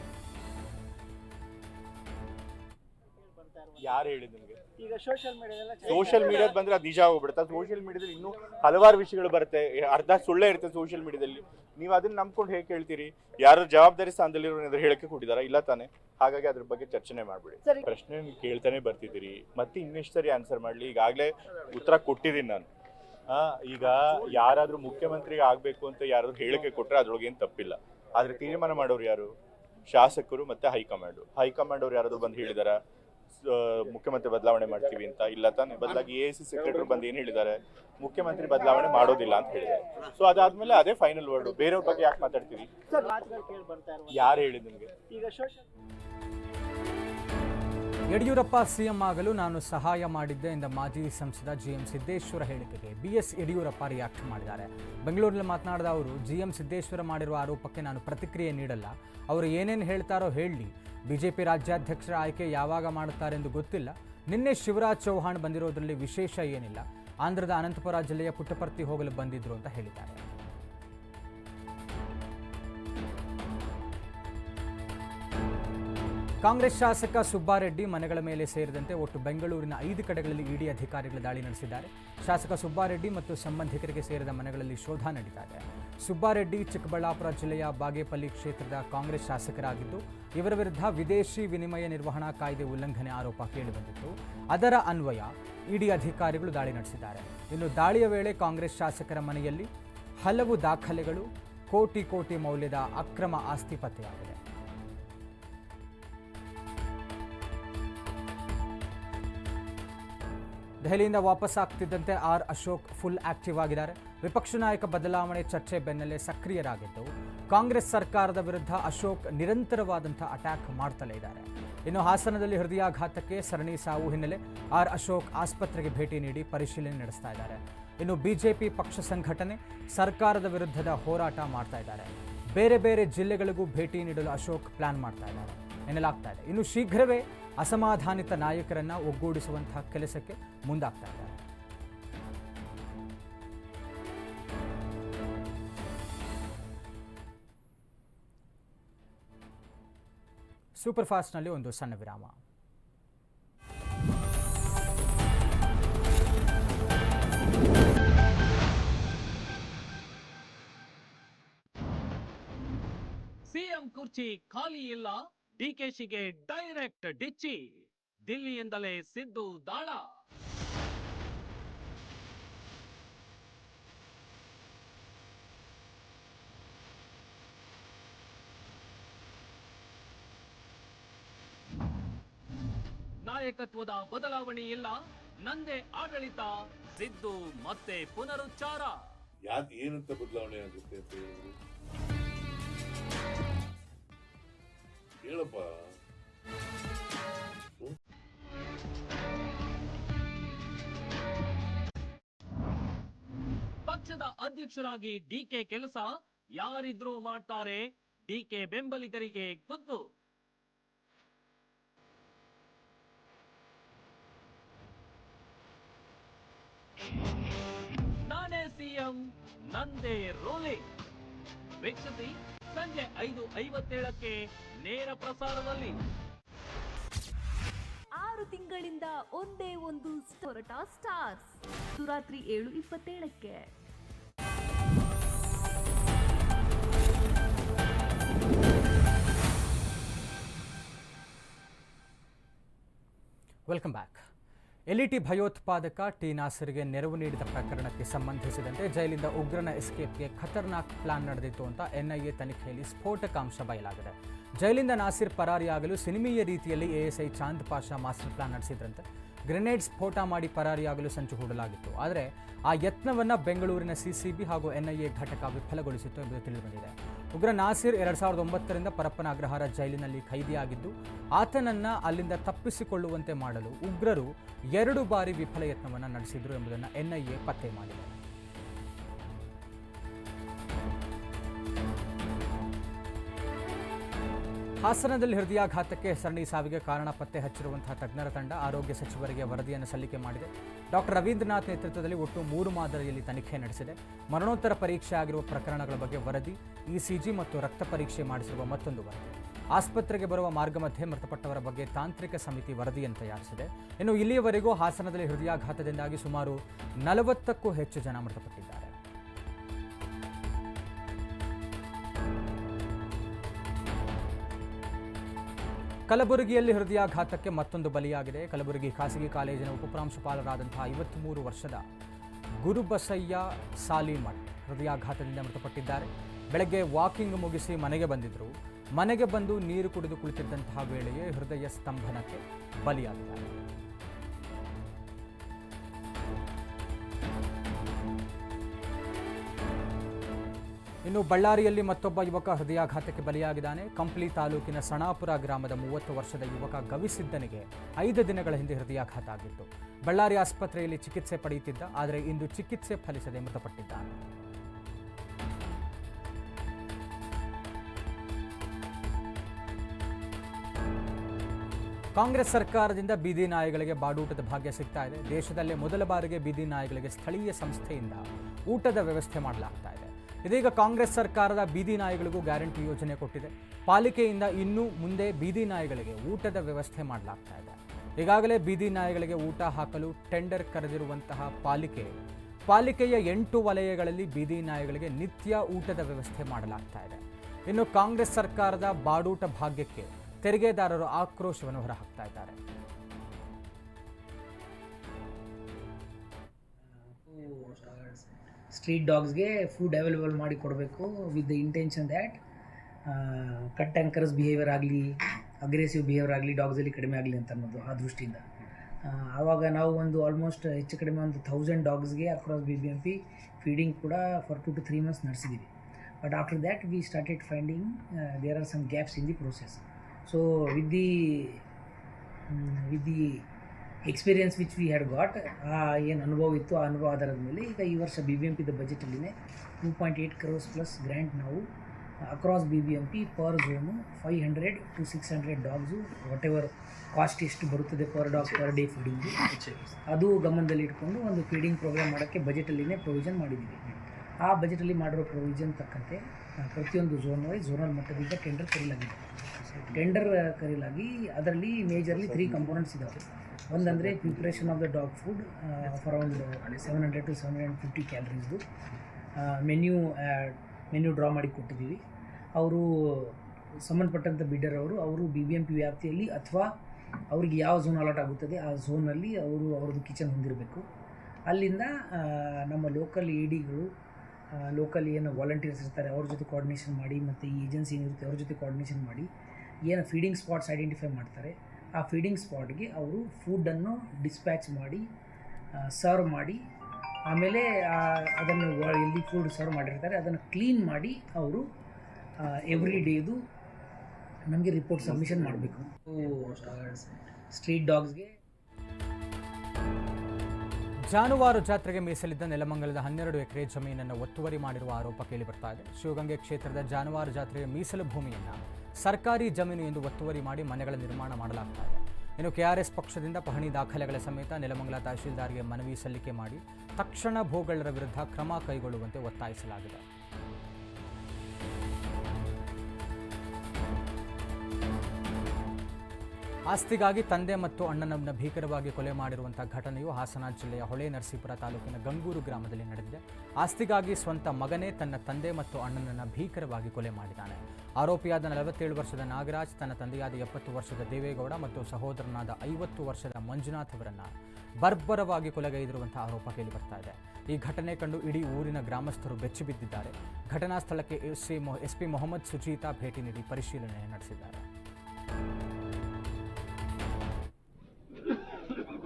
ಯಾರು ಹೇಳಿದ್ ನಿಮ್ಗೆ ಈಗ ಸೋಷಿಯಲ್ ಮೀಡಿಯಾದಲ್ಲ ಸೋಷಿಯಲ್ ಮೀಡಿಯಾದ ಬಂದ್ರೆ ಅದು ನಿಜ ಹೋಗ್ಬಿಡುತ್ತೆ ಸೋಷಿಯಲ್ ಮೀಡಿಯಾದಲ್ಲಿ ಇನ್ನೂ ಹಲವಾರು ವಿಷಯಗಳು ಬರುತ್ತೆ. ಅರ್ಧ ಸುಳ್ಳೇ ಇರುತ್ತೆ ಸೋಷಿಯಲ್ ಮೀಡಿಯಾದಲ್ಲಿ ನೀವು ಅದನ್ನ ನಂಬ್ಕೊಂಡು ಹೇಗೆ ಕೇಳ್ತೀರಿ? ಯಾರು ಜವಾಬ್ದಾರಿ ಸ್ಥಾನದಲ್ಲಿರೋ ಏನಾದ್ರು ಹೇಳಕ್ಕೆ ಕೊಟ್ಟಿದಾರ ಇಲ್ಲ ತಾನೆ. ಹಾಗಾಗಿ ಅದ್ರ ಬಗ್ಗೆ ಚರ್ಚೆನೆ ಮಾಡ್ಬಿಡಿ. ಪ್ರಶ್ನೆ ನೀವು ಕೇಳ್ತಾನೆ ಬರ್ತಿದ್ದೀರಿ. ಮತ್ತೆ ಇನ್ನೆಷ್ಟು ಸರಿ ಆನ್ಸರ್ ಮಾಡ್ಲಿ? ಈಗಾಗಲೇ ಉತ್ತರ ಕೊಟ್ಟಿದ್ದೀನಿ ನಾನು. ಈಗ ಯಾರಾದ್ರೂ ಮುಖ್ಯಮಂತ್ರಿ ಆಗ್ಬೇಕು ಅಂತ ಯಾರಾದ್ರೂ ಹೇಳಿಕೆ ಕೊಟ್ರೆ ಅದ್ರೊಳಗೆ ಏನು ತಪ್ಪಿಲ್ಲ. ಆದ್ರೆ ತೀರ್ಮಾನ ಮಾಡೋರು ಯಾರು? ಶಾಸಕರು ಮತ್ತೆ ಹೈಕಮಾಂಡ್. ಹೈಕಮಾಂಡ್ ಅವ್ರು ಯಾರಾದ್ರೂ ಬಂದು ಹೇಳಿದಾರ? ಮುಖ್ಯಮಂತ್ರಿ ಬದಲಾವಣೆ ಮಾಡ್ತೀವಿ ಅಂತ ಇಲ್ಲ ತಾನೆ. ಬದಲಾಗಿ ಎ ಸಿ ಸೆಕ್ರೆಟರಿ ಬಂದು ಏನು ಹೇಳಿದ್ದಾರೆ? ಮುಖ್ಯಮಂತ್ರಿ ಬದಲಾವಣೆ ಮಾಡೋದಿಲ್ಲ ಅಂತ ಹೇಳಿದ್ದಾರೆ. ಸೊ ಅದಾದ್ಮೇಲೆ ಅದೇ ಫೈನಲ್ ವರ್ಡ್ ಬೇರೆಯವ್ರ ಬಗ್ಗೆ ಯಾಕೆ ಮಾತಾಡ್ತೀವಿ ಯಾರು ಹೇಳಿದ್ ನಿಮಗೆ? ಯಡಿಯೂರಪ್ಪ ಸಿಎಂ ಆಗಲು ನಾನು ಸಹಾಯ ಮಾಡಿದ್ದೆ ಎಂದ ಮಾಜಿ ಸಂಸದ ಜಿ ಎಂ ಸಿದ್ದೇಶ್ವರ ಹೇಳಿಕೆಗೆ. ಬಿಎಸ್ ಯಡಿಯೂರಪ್ಪ ರಿಯಾಕ್ಟ್ ಮಾಡಿದ್ದಾರೆ. ಬೆಂಗಳೂರಿನಲ್ಲಿ ಮಾತನಾಡಿದ ಅವರು ಜಿ ಎಂ ಸಿದ್ದೇಶ್ವರ ಮಾಡಿರುವ ಆರೋಪಕ್ಕೆ ನಾನು ಪ್ರತಿಕ್ರಿಯೆ ನೀಡಲ್ಲ. ಅವರು ಏನೇನು ಹೇಳ್ತಾರೋ ಹೇಳಲಿ ಬಿಜೆಪಿ ರಾಜ್ಯಾಧ್ಯಕ್ಷರ ಆಯ್ಕೆ ಯಾವಾಗ ಮಾಡುತ್ತಾರೆಂದು ಗೊತ್ತಿಲ್ಲ. ನಿನ್ನೆ ಶಿವರಾಜ್ ಚೌಹಾಣ್ ಬಂದಿರೋದರಲ್ಲಿ ವಿಶೇಷ ಏನಿಲ್ಲ. ಆಂಧ್ರದ ಅನಂತಪುರ ಜಿಲ್ಲೆಯ ಪುಟ್ಟಪರ್ತಿ ಹೋಗಲು ಬಂದಿದ್ರು ಅಂತ ಹೇಳಿದ್ದಾರೆ. ಕಾಂಗ್ರೆಸ್ ಶಾಸಕ ಸುಬ್ಬಾರೆಡ್ಡಿ ಮನೆಗಳ ಮೇಲೆ ಸೇರಿದಂತೆ ಒಟ್ಟು ಬೆಂಗಳೂರಿನ ಐದು ಕಡೆಗಳಲ್ಲಿ ಇಡಿ ಅಧಿಕಾರಿಗಳು ದಾಳಿ ನಡೆಸಿದ್ದಾರೆ. ಶಾಸಕ ಸುಬ್ಬಾರೆಡ್ಡಿ ಮತ್ತು ಸಂಬಂಧಿಕರಿಗೆ ಸೇರಿದ ಮನೆಗಳಲ್ಲಿ ಶೋಧ ನಡೆದಿದೆ ಸುಬ್ಬಾರೆಡ್ಡಿ ಚಿಕ್ಕಬಳ್ಳಾಪುರ ಜಿಲ್ಲೆಯ ಬಾಗೇಪಲ್ಲಿ ಕ್ಷೇತ್ರದ ಕಾಂಗ್ರೆಸ್ ಶಾಸಕರಾಗಿದ್ದು, ಇವರ ವಿರುದ್ಧ ವಿದೇಶಿ ವಿನಿಮಯ ನಿರ್ವಹಣಾ ಕಾಯ್ದೆ ಉಲ್ಲಂಘನೆ ಆರೋಪ ಕೇಳಿಬಂದಿತ್ತು. ಅದರ ಅನ್ವಯ ಇಡಿ ಅಧಿಕಾರಿಗಳು ದಾಳಿ ನಡೆಸಿದ್ದಾರೆ. ಇನ್ನು ದಾಳಿಯ ವೇಳೆ ಕಾಂಗ್ರೆಸ್ ಶಾಸಕರ ಮನೆಯಲ್ಲಿ ಹಲವು ದಾಖಲೆಗಳು ಕೋಟಿ ಕೋಟಿ ಮೌಲ್ಯದ ಅಕ್ರಮ ಆಸ್ತಿ ಪತ್ತೆಯಾಗಿದೆ. ದೆಹಲಿಯಿಂದ ವಾಪಸ್ ಆಗ್ತಿದ್ದಂತೆ ಆರ್ ಅಶೋಕ್ ಫುಲ್ ಆಕ್ಟಿವ್ ಆಗಿದ್ದಾರೆ. ವಿಪಕ್ಷ ನಾಯಕ ಬದಲಾವಣೆ ಚರ್ಚೆ ಬೆನ್ನಲ್ಲೇ ಸಕ್ರಿಯರಾಗಿದ್ದು, ಕಾಂಗ್ರೆಸ್ ಸರ್ಕಾರದ ವಿರುದ್ಧ ಅಶೋಕ್ ನಿರಂತರವಾದಂಥ ಅಟ್ಯಾಕ್ ಮಾಡ್ತಲೇ ಇದ್ದಾರೆ. ಇನ್ನು ಹಾಸನದಲ್ಲಿ ಹೃದಯಾಘಾತಕ್ಕೆ ಸರಣಿ ಸಾವು ಹಿನ್ನೆಲೆ ಆರ್ ಅಶೋಕ್ ಆಸ್ಪತ್ರೆಗೆ ಭೇಟಿ ನೀಡಿ ಪರಿಶೀಲನೆ ನಡೆಸ್ತಾ ಇದ್ದಾರೆ. ಇನ್ನು ಬಿಜೆಪಿ ಪಕ್ಷ ಸಂಘಟನೆ ಸರ್ಕಾರದ ವಿರುದ್ಧದ ಹೋರಾಟ ಮಾಡ್ತಾ ಇದ್ದಾರೆ. ಬೇರೆ ಬೇರೆ ಜಿಲ್ಲೆಗಳಿಗೂ ಭೇಟಿ ನೀಡಲು ಅಶೋಕ್ ಪ್ಲಾನ್ ಮಾಡ್ತಾ ಇದ್ದಾರೆ. ಎನ್ನಲಾಗ್ತಾ ಇದೆ. ಇನ್ನು ಶೀಘ್ರವೇ ಅಸಮಾಧಾನಿತ ನಾಯಕರನ್ನು ಒಗ್ಗೂಡಿಸುವಂತಹ ಕೆಲಸಕ್ಕೆ ಮುಂದಾಗ್ತಾ ಇದ್ದಾರೆ. ಸೂಪರ್ ಫಾಸ್ಟ್ನಲ್ಲಿ ಒಂದು ಸಣ್ಣ ವಿರಾಮ. ಸಿಎಂ ಕುರ್ಚಿ ಖಾಲಿ ಇಲ್ಲ. ಡಿಕೆಶಿಗೆ ಡೈರೆಕ್ಟ್ ಡಿಚ್ಚಿ, ದಿಲ್ಲಿಯಿಂದಲೇ ಸಿದ್ದು ದಾಳ. ನಾಯಕತ್ವದ ಬದಲಾವಣೆ ಇಲ್ಲ, ನಂದೇ ಆಡಳಿತ, ಸಿದ್ದು ಮತ್ತೆ ಪುನರುಚ್ಚಾರ. ಯಾಕೆ ಏನಂತ ಬದಲಾವಣೆ ಆಗುತ್ತೆ ಅಂತ ಹೇಳಿದ್ರು? ಹೇಳಪ್ಪ ಪಕ್ಷದ ಅಧ್ಯಕ್ಷರಾಗಿ ಡಿಕೆ ಕೆಲಸ ಯಾರಿದ್ರೂ ಮಾಡ್ತಾರೆ. ಡಿಕೆ ಬೆಂಬಲಿಗರಿಗೆ ಗೊತ್ತು ನಾನೇ ಸಿಎಂ ನಂದೇ ರೋಲಿಂಗ್ ವೀಕ್ಷಿಸಿ. ಸಂಜೆ ಐದು ಐವತ್ತೇಳಕ್ಕೆ ನೇರ ಪ್ರಸಾರದಲ್ಲಿ. ಆರು ತಿಂಗಳಿಂದ ಒಂದೇ ಒಂದು ಹೊರಟ ಸ್ಟಾರ್ಸ್. ಸುರಾತ್ರಿ ಏಳು ಇಪ್ಪತ್ತೇಳಕ್ಕೆ. ವೆಲ್ಕಮ್ ಬ್ಯಾಕ್ ಎಲ್ಇಟಿ ಭಯೋತ್ಪಾದಕ ಟಿ ನಾಸರ್ಗೆ ನೆರವು ನೀಡಿದ ಪ್ರಕರಣಕ್ಕೆ ಸಂಬಂಧಿಸಿದಂತೆ ಜೈಲಿಂದ ಉಗ್ರನ ಎಸ್ಕೇಪ್ಗೆ ಖತರ್ನಾಕ್ ಪ್ಲಾನ್ ನಡೆದಿತ್ತು ಅಂತ ಎನ್ಐಎ ತನಿಖೆಯಲ್ಲಿ ಸ್ಫೋಟಕಾಂಶ ಬಯಲಾಗಿದೆ. ಜೈಲಿಂದ ನಾಸಿರ್ ಪರಾರಿಯಾಗಲು ಸಿನಿಮೀಯ ರೀತಿಯಲ್ಲಿ ASI Chand Pasha master plan ನಡೆಸಿದ್ರಂತೆ. Grenade ಸ್ಫೋಟ ಮಾಡಿ ಪರಾರಿಯಾಗಲು ಸಂಚು ಹೂಡಲಾಗಿತ್ತು. ಆದರೆ ಆ ಯತ್ನವನ್ನು ಬೆಂಗಳೂರಿನ ಸಿಸಿಬಿ ಹಾಗೂ ಎನ್ಐಎ ಘಟಕ ವಿಫಲಗೊಳಿಸಿತ್ತು ಎಂಬುದು ತಿಳಿದುಬಂದಿದೆ. ಉಗ್ರ ನಾಸಿರ್ ಎರಡ್ ಸಾವಿರದ ಒಂಬತ್ತರಿಂದ ಪರಪ್ಪನ ಅಗ್ರಹಾರ ಜೈಲಿನಲ್ಲಿ ಖೈದಿಯಾಗಿದ್ದು, ಆತನನ್ನ ಅಲ್ಲಿಂದ ತಪ್ಪಿಸಿಕೊಳ್ಳುವಂತೆ ಮಾಡಲು ಉಗ್ರರು ಎರಡು ಬಾರಿ ವಿಫಲ ಯತ್ನವನ್ನು ನಡೆಸಿದರು ಎಂಬುದನ್ನು ಎನ್ಐಎ ಪತ್ತೆ ಮಾಡಿದೆ. ಹಾಸನದಲ್ಲಿ ಹೃದಯಾಘಾತಕ್ಕೆ ಸರಣಿ ಸಾವಿಗೆ ಕಾರಣ ಪತ್ತೆ ಹಚ್ಚಿರುವಂತಹ ತಜ್ಞರ ತಂಡ ಆರೋಗ್ಯ ಸಚಿವರಿಗೆ ವರದಿಯನ್ನು ಸಲ್ಲಿಕೆ ಮಾಡಿದೆ. ಡಾಕ್ಟರ್ ರವೀಂದ್ರನಾಥ್ ನೇತೃತ್ವದಲ್ಲಿ ಒಟ್ಟು ಮೂರು ಮಾದರಿಯಲ್ಲಿ ತನಿಖೆ ನಡೆಸಿದೆ. ಮರಣೋತ್ತರ ಪರೀಕ್ಷೆ ಆಗಿರುವ ಪ್ರಕರಣಗಳ ಬಗ್ಗೆ ವರದಿ, ಇಸಿಜಿ ಮತ್ತು ರಕ್ತ ಪರೀಕ್ಷೆ ಮಾಡಿಸಿರುವ ಮತ್ತೊಂದು ವರದಿ. ಆಸ್ಪತ್ರೆಗೆ ಬರುವ ಮಾರ್ಗ ಮಧ್ಯೆ ಮೃತಪಟ್ಟವರ ಬಗ್ಗೆ ತಾಂತ್ರಿಕ ಸಮಿತಿ ವರದಿಯನ್ನು ತಯಾರಿಸಿದೆ. ಇನ್ನು ಇಲ್ಲಿಯವರೆಗೂ ಹಾಸನದಲ್ಲಿ ಹೃದಯಾಘಾತದಿಂದಾಗಿ ಸುಮಾರು ನಲವತ್ತಕ್ಕೂ ಹೆಚ್ಚು ಜನ ಮೃತಪಟ್ಟಿದ್ದಾರೆ. ಕಲಬುರಗಿಯಲ್ಲಿ ಹೃದಯಾಘಾತಕ್ಕೆ ಮತ್ತೊಂದು ಬಲಿಯಾಗಿದೆ. ಕಲಬುರಗಿ ಖಾಸಗಿ ಕಾಲೇಜಿನ ಉಪಪ್ರಾಂಶುಪಾಲರಾದಂತಹ ಐವತ್ತ್ಮೂರು ವರ್ಷದ ಗುರುಬಸಯ್ಯ ಸಾಲಿಮಠ್ ಹೃದಯಾಘಾತದಿಂದ ಮೃತಪಟ್ಟಿದ್ದಾರೆ. ಬೆಳಗ್ಗೆ ವಾಕಿಂಗ್ ಮುಗಿಸಿ ಮನೆಗೆ ಬಂದಿದ್ದರು ಮನೆಗೆ ಬಂದು ನೀರು ಕುಡಿದು ಕುಳಿತಿದ್ದಂತಹ ವೇಳೆಯೇ ಹೃದಯ ಸ್ತಂಭನಕ್ಕೆ ಬಲಿಯಾಗಿದ್ದಾರೆ ಇನ್ನು ಬಳ್ಳಾರಿಯಲ್ಲಿ ಮತ್ತೊಬ್ಬ ಯುವಕ ಹೃದಯಾಘಾತಕ್ಕೆ ಬಲಿಯಾಗಿದ್ದಾನೆ. ಕಂಪ್ಲಿ ತಾಲೂಕಿನ ಸಣಾಪುರ ಗ್ರಾಮದ ಮೂವತ್ತು ವರ್ಷದ ಯುವಕ ಗವಿಸಿದ್ದನಿಗೆ ಐದು ದಿನಗಳ ಹಿಂದೆ ಹೃದಯಾಘಾತ ಆಗಿತ್ತು. ಬಳ್ಳಾರಿ ಆಸ್ಪತ್ರೆಯಲ್ಲಿ ಚಿಕಿತ್ಸೆ ಪಡೆಯುತ್ತಿದ್ದ, ಆದರೆ ಇಂದು ಚಿಕಿತ್ಸೆ ಫಲಿಸದೆ ಮೃತಪಟ್ಟಿದ್ದಾನೆ. ಕಾಂಗ್ರೆಸ್ ಸರ್ಕಾರದಿಂದ ಬೀದಿ ನಾಯಿಗಳಿಗೆ ಬಾಡೂಟದ ಭಾಗ್ಯ ಸಿಗ್ತಾ ಇದೆ. ದೇಶದಲ್ಲೇ ಮೊದಲ ಬಾರಿಗೆ ಬೀದಿ ನಾಯಿಗಳಿಗೆ ಸ್ಥಳೀಯ ಸಂಸ್ಥೆಯಿಂದ ಊಟದ ವ್ಯವಸ್ಥೆ ಮಾಡಲಾಗ್ತಾ ಇದೆ. ಇದೀಗ ಕಾಂಗ್ರೆಸ್ ಸರ್ಕಾರದ ಬೀದಿ ನಾಯಿಗಳಿಗೂ ಗ್ಯಾರಂಟಿ ಯೋಜನೆ ಕೊಟ್ಟಿದೆ. ಪಾಲಿಕೆಯಿಂದ ಇನ್ನು ಮುಂದೆ ಬೀದಿ ನಾಯಿಗಳಿಗೆ ಊಟದ ವ್ಯವಸ್ಥೆ ಮಾಡಲಾಗ್ತಾ ಇದೆ. ಈಗಾಗಲೇ ಬೀದಿ ನಾಯಿಗಳಿಗೆ ಊಟ ಹಾಕಲು ಟೆಂಡರ್ ಕರೆದಿರುವಂತಹ ಪಾಲಿಕೆ, ಪಾಲಿಕೆಯ ಎಂಟು ವಲಯಗಳಲ್ಲಿ ಬೀದಿ ನಾಯಿಗಳಿಗೆ ನಿತ್ಯ ಊಟದ ವ್ಯವಸ್ಥೆ ಮಾಡಲಾಗ್ತಾ ಇದೆ. ಇನ್ನು ಕಾಂಗ್ರೆಸ್ ಸರ್ಕಾರದ ಬಾಡೂಟ ಭಾಗ್ಯಕ್ಕೆ ತೆರಿಗೆದಾರರು ಆಕ್ರೋಶವನ್ನು ಹೊರಹಾಕ್ತಾ ಇದ್ದಾರೆ. ಸ್ಟ್ರೀಟ್ ಡಾಗ್ಸ್ಗೆ ಫುಡ್ ಅವೈಲೇಬಲ್ ಮಾಡಿ ಕೊಡಬೇಕು with the intention that cut anchors behaviour ಆಗಲಿ ಅಗ್ರೆಸಿವ್ ಬಿಹೇವಿಯರ್ ಆಗಲಿ ಡಾಗ್ಸಲ್ಲಿ ಕಡಿಮೆ ಆಗಲಿ ಅಂತ ಅನ್ನೋದು ಆ ದೃಷ್ಟಿಯಿಂದ. ಆವಾಗ ನಾವು ಒಂದು ಆಲ್ಮೋಸ್ಟ್ ಹೆಚ್ಚು ಕಡಿಮೆ ಒಂದು thousand ಡಾಗ್ಸ್ಗೆ across B B M P feeding ಕೂಡ for two to three months ನಡೆಸಿದ್ದೀವಿ but after that we started finding there are some gaps in the process so with the with the experience which we had got ಆ ಏನು ಅನುಭವ ಇತ್ತು, ಆ ಅನುಭವ ಆಧಾರದ ಮೇಲೆ ಈಗ ಈ ವರ್ಷ ಬಿ ಬಿ ಎಂ ಪಿದ ಬಜೆಟಲ್ಲಿನೇ two point eight crores plus grant ನಾವು across B B M P per zone five hundred to six hundred dogs whatever cost ಎಷ್ಟು ಬರುತ್ತದೆ per dog per day feeding ಅದು ಗಮನದಲ್ಲಿ ಇಟ್ಕೊಂಡು ಒಂದು ಫೀಡಿಂಗ್ ಪ್ರೋಗ್ರಾಮ್ ಮಾಡೋಕ್ಕೆ ಬಜೆಟಲ್ಲಿನೇ provision ಮಾಡಿದ್ದೀವಿ. ಆ ಬಜೆಟಲ್ಲಿ ಮಾಡಿರೋ ಪ್ರೊವಿಷನ್ ತಕ್ಕಂತೆ ಪ್ರತಿಯೊಂದು ಝೋನ್ ವೈಸ್ ಝೋನಲ್ ಮಟ್ಟದಿಂದ ಟೆಂಡರ್ ಕರೀಲಾಗಿದೆ. ಟೆಂಡರ್ ಕರೀಲಾಗಿ ಅದರಲ್ಲಿ ಮೇಜರ್ಲಿ ತ್ರೀ ಕಂಪೋನೆಂಟ್ಸ್ ಇದ್ದಾವೆ ಒಂದಂದರೆ preparation of the dog food around seven hundred to seven hundred fifty ಕ್ಯಾಲರೀಸ್ದು menu menu draw ಮಾಡಿ ಕೊಟ್ಟಿದ್ದೀವಿ. ಅವರು ಸಂಬಂಧಪಟ್ಟಂಥ ಬಿಡ್ಡರ್ ಅವರು ಅವರು ಬಿ ಬಿ ಎಂ ಪಿ ವ್ಯಾಪ್ತಿಯಲ್ಲಿ ಅಥವಾ ಅವ್ರಿಗೆ ಯಾವ ಝೋನ್ ಅಲಾಟ್ ಆಗುತ್ತದೆ ಆ ಝೋನಲ್ಲಿ ಅವರು ಅವ್ರದ್ದು ಕಿಚನ್ ಹೊಂದಿರಬೇಕು. ಅಲ್ಲಿಂದ ನಮ್ಮ ಲೋಕಲ್ ಎ ಡಿಗಳು ಲೋಕಲ್ ಏನು ವಾಲಂಟಿಯರ್ಸ್ ಇರ್ತಾರೆ, ಅವ್ರ ಜೊತೆ ಕೋಆರ್ಡಿನೇಷನ್ ಮಾಡಿ, ಮತ್ತು ಈ ಏಜೆನ್ಸಿ ಏನಿರುತ್ತೆ ಅವ್ರ ಜೊತೆ ಕೋಆರ್ಡಿನೇಷನ್ ಮಾಡಿ, ಏನು ಫೀಡಿಂಗ್ ಸ್ಪಾಟ್ಸ್ ಐಡೆಂಟಿಫೈ ಮಾಡ್ತಾರೆ. ಆ ಫೀಡಿಂಗ್ ಸ್ಪಾಟ್ಗೆ ಅವರು ಫುಡ್ಡನ್ನು ಡಿಸ್ಪ್ಯಾಚ್ ಮಾಡಿ ಸರ್ವ್ ಮಾಡಿ, ಆಮೇಲೆ ಅದನ್ನು ಎಲ್ಲಿ ಫುಡ್ ಸರ್ವ್ ಮಾಡಿರ್ತಾರೆ. ಅದನ್ನು ಕ್ಲೀನ್ ಮಾಡಿ ಅವರು ಎವ್ರಿ ಡೇದು ನಮಗೆ ರಿಪೋರ್ಟ್ ಸಬ್ಮಿಷನ್ ಮಾಡಬೇಕು. ಸ್ಟ್ರೀಟ್ ಡಾಗ್ಸ್ಗೆ ಜಾನುವಾರು ಜಾತ್ರೆಗೆ ಮೀಸಲಿದ್ದ ನೆಲಮಂಗಲದ ಹನ್ನೆರಡು ಎಕರೆ ಜಮೀನನ್ನು ಒತ್ತುವರಿ ಮಾಡಿರುವ ಆರೋಪ ಕೇಳಿಬರ್ತಾ ಇದೆ. ಶಿವಗಂಗೆ ಕ್ಷೇತ್ರದ ಜಾನುವಾರು ಜಾತ್ರೆಯ ಮೀಸಲು ಭೂಮಿಯನ್ನು ಸರ್ಕಾರಿ ಜಮೀನು ಎಂದು ಒತ್ತುವರಿ ಮಾಡಿ ಮನೆಗಳ ನಿರ್ಮಾಣ ಮಾಡಲಾಗ್ತಾ ಇದೆ. ಇನ್ನು ಕೆಆರ್ಎಸ್ ಪಕ್ಷದಿಂದ ಪಹಣಿ ದಾಖಲೆಗಳ ಸಮೇತ ನೆಲಮಂಗಲ ತಹಶೀಲ್ದಾರ್ಗೆ ಮನವಿ ಸಲ್ಲಿಕೆ ಮಾಡಿ ತಕ್ಷಣ ಭೋಗಳರ ವಿರುದ್ಧ ಕ್ರಮ ಕೈಗೊಳ್ಳುವಂತೆ ಒತ್ತಾಯಿಸಲಾಗಿದೆ. ಆಸ್ತಿಗಾಗಿ ತಂದೆ ಮತ್ತು ಅಣ್ಣನನ್ನ ಭೀಕರವಾಗಿ ಕೊಲೆ ಮಾಡಿರುವಂತಹ ಘಟನೆಯು ಹಾಸನ ಜಿಲ್ಲೆಯ ಹೊಳೆ ನರಸೀಪುರ ತಾಲೂಕಿನ ಗಂಗೂರು ಗ್ರಾಮದಲ್ಲಿ ನಡೆದಿದೆ. ಆಸ್ತಿಗಾಗಿ ಸ್ವಂತ ಮಗನೇ ತನ್ನ ತಂದೆ ಮತ್ತು ಅಣ್ಣನನ್ನು ಭೀಕರವಾಗಿ ಕೊಲೆ ಮಾಡಿದ್ದಾನೆ. ಆರೋಪಿಯಾದ ನಲವತ್ತೇಳು ವರ್ಷದ ನಾಗರಾಜ್, ತನ್ನ ತಂದೆಯಾದ ಎಪ್ಪತ್ತು ವರ್ಷದ ದೇವೇಗೌಡ ಮತ್ತು ಸಹೋದರನಾದ ಐವತ್ತು ವರ್ಷದ ಮಂಜುನಾಥ್ ಅವರನ್ನು ಬರ್ಬರವಾಗಿ ಕೊಲೆಗೈದಿರುವಂತಹ ಆರೋಪ ಕೇಳಿಬರ್ತಾ ಇದೆ. ಈ ಘಟನೆ ಕಂಡು ಇಡೀ ಊರಿನ ಗ್ರಾಮಸ್ಥರು ಬೆಚ್ಚಿಬಿದ್ದಿದ್ದಾರೆ ಘಟನಾ ಸ್ಥಳಕ್ಕೆ ಎಸ್ ಎಸ್ಪಿ ಮೊಹಮ್ಮದ್ ಸುಜೀತಾ ಭೇಟಿ ನೀಡಿ ಪರಿಶೀಲನೆ ನಡೆಸಿದ್ದಾರೆ.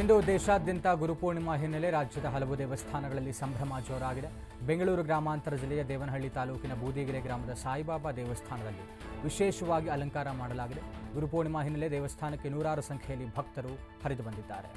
ಇಂದು ದೇಶಾದ್ಯಂತ ಗುರುಪೂರ್ಣಿಮಾ ಹಿನ್ನೆಲೆ ರಾಜ್ಯದ ಹಲವು ದೇವಸ್ಥಾನಗಳಲ್ಲಿ ಸಂಭ್ರಮ ಜೋರಾಗಿದೆ. ಬೆಂಗಳೂರು ಗ್ರಾಮಾಂತರ ಜಿಲ್ಲೆಯ ದೇವನಹಳ್ಳಿ ತಾಲೂಕಿನ ಬೂದಿಗೆರೆ ಗ್ರಾಮದ ಸಾಯಿಬಾಬಾ ದೇವಸ್ಥಾನದಲ್ಲಿ ವಿಶೇಷವಾಗಿ ಅಲಂಕಾರ ಮಾಡಲಾಗಿದೆ. ಗುರುಪೂರ್ಣಿಮಾ ಹಿನ್ನೆಲೆ ದೇವಸ್ಥಾನಕ್ಕೆ ನೂರಾರು ಸಂಖ್ಯೆಯಲ್ಲಿ ಭಕ್ತರು ಹರಿದು ಬಂದಿದ್ದಾರೆ.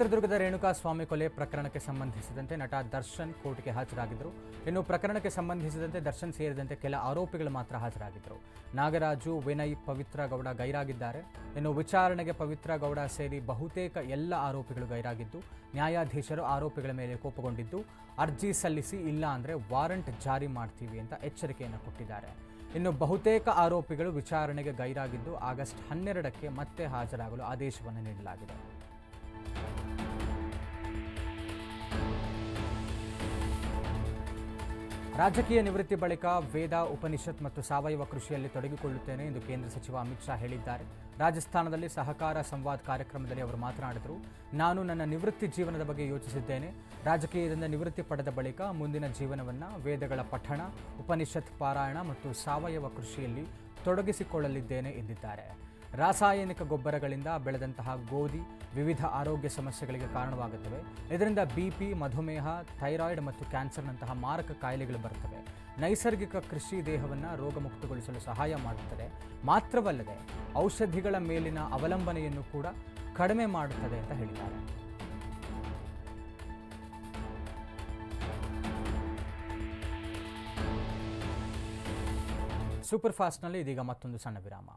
ಚಿತ್ರದುರ್ಗದ ರೇಣುಕಾ ಸ್ವಾಮಿ ಕೊಲೆ ಪ್ರಕರಣಕ್ಕೆ ಸಂಬಂಧಿಸಿದಂತೆ ನಟ ದರ್ಶನ್ ಕೋರ್ಟ್ಗೆ ಹಾಜರಾಗಿದ್ದರು. ಇನ್ನು ಪ್ರಕರಣಕ್ಕೆ ಸಂಬಂಧಿಸಿದಂತೆ ದರ್ಶನ್ ಸೇರಿದಂತೆ ಕೆಲ ಆರೋಪಿಗಳು ಮಾತ್ರ ಹಾಜರಾಗಿದ್ದರು. ನಾಗರಾಜು, ವಿನಯ್, ಪವಿತ್ರ ಗೌಡ ಗೈರಾಗಿದ್ದಾರೆ. ಇನ್ನು ವಿಚಾರಣೆಗೆ ಪವಿತ್ರ ಗೌಡ ಸೇರಿ ಬಹುತೇಕ ಎಲ್ಲ ಆರೋಪಿಗಳು ಗೈರಾಗಿದ್ದು, ನ್ಯಾಯಾಧೀಶರು ಆರೋಪಿಗಳ ಮೇಲೆ ಕೋಪಗೊಂಡಿದ್ದು, ಅರ್ಜಿ ಸಲ್ಲಿಸಿ ಇಲ್ಲ ಅಂದರೆ ವಾರಂಟ್ ಜಾರಿ ಮಾಡ್ತೀವಿ ಅಂತ ಎಚ್ಚರಿಕೆಯನ್ನು ಕೊಟ್ಟಿದ್ದಾರೆ. ಇನ್ನು ಬಹುತೇಕ ಆರೋಪಿಗಳು ವಿಚಾರಣೆಗೆ ಗೈರಾಗಿದ್ದು, ಆಗಸ್ಟ್ ಹನ್ನೆರಡಕ್ಕೆ ಮತ್ತೆ ಹಾಜರಾಗಲು ಆದೇಶವನ್ನು ನೀಡಲಾಗಿದೆ. ರಾಜಕೀಯ ನಿವೃತ್ತಿ ಬಳಿಕ ವೇದ, ಉಪನಿಷತ್ ಮತ್ತು ಸಾವಯವ ಕೃಷಿಯಲ್ಲಿ ತೊಡಗಿಕೊಳ್ಳುತ್ತೇನೆ ಎಂದು ಕೇಂದ್ರ ಸಚಿವ ಅಮಿತ್ ಶಾ ಹೇಳಿದ್ದಾರೆ. ರಾಜಸ್ಥಾನದಲ್ಲಿ ಸಹಕಾರ ಸಂವಾದ್ ಕಾರ್ಯಕ್ರಮದಲ್ಲಿ ಅವರು ಮಾತನಾಡಿದರು. ನಾನು ನನ್ನ ನಿವೃತ್ತಿ ಜೀವನದ ಬಗ್ಗೆ ಯೋಚಿಸಿದ್ದೇನೆ. ರಾಜಕೀಯದಿಂದ ನಿವೃತ್ತಿ ಪಡೆದ ಬಳಿಕ ಮುಂದಿನ ಜೀವನವನ್ನು ವೇದಗಳ ಪಠಣ, ಉಪನಿಷತ್ ಪಾರಾಯಣ ಮತ್ತು ಸಾವಯವ ಕೃಷಿಯಲ್ಲಿ ತೊಡಗಿಸಿಕೊಳ್ಳಲಿದ್ದೇನೆ ಎಂದಿದ್ದಾರೆ. ರಾಸಾಯನಿಕ ಗೊಬ್ಬರಗಳಿಂದ ಬೆಳೆದಂತಹ ಗೋಧಿ ವಿವಿಧ ಆರೋಗ್ಯ ಸಮಸ್ಯೆಗಳಿಗೆ ಕಾರಣವಾಗುತ್ತವೆ. ಇದರಿಂದ ಬಿಪಿ ಮಧುಮೇಹ, ಥೈರಾಯ್ಡ್ ಮತ್ತು ಕ್ಯಾನ್ಸರ್ನಂತಹ ಮಾರಕ ಕಾಯಿಲೆಗಳು ಬರುತ್ತವೆ. ನೈಸರ್ಗಿಕ ಕೃಷಿ ದೇಹವನ್ನು ರೋಗಮುಕ್ತಗೊಳಿಸಲು ಸಹಾಯ ಮಾಡುತ್ತದೆ. ಮಾತ್ರವಲ್ಲದೆ ಔಷಧಿಗಳ ಮೇಲಿನ ಅವಲಂಬನೆಯನ್ನು ಕೂಡ ಕಡಿಮೆ ಮಾಡುತ್ತದೆ ಅಂತ ಹೇಳಿದ್ದಾರೆ. ಸೂಪರ್ ಫಾಸ್ಟ್ನಲ್ಲಿ ಇದೀಗ ಮತ್ತೊಂದು ಸಣ್ಣ ವಿರಾಮ.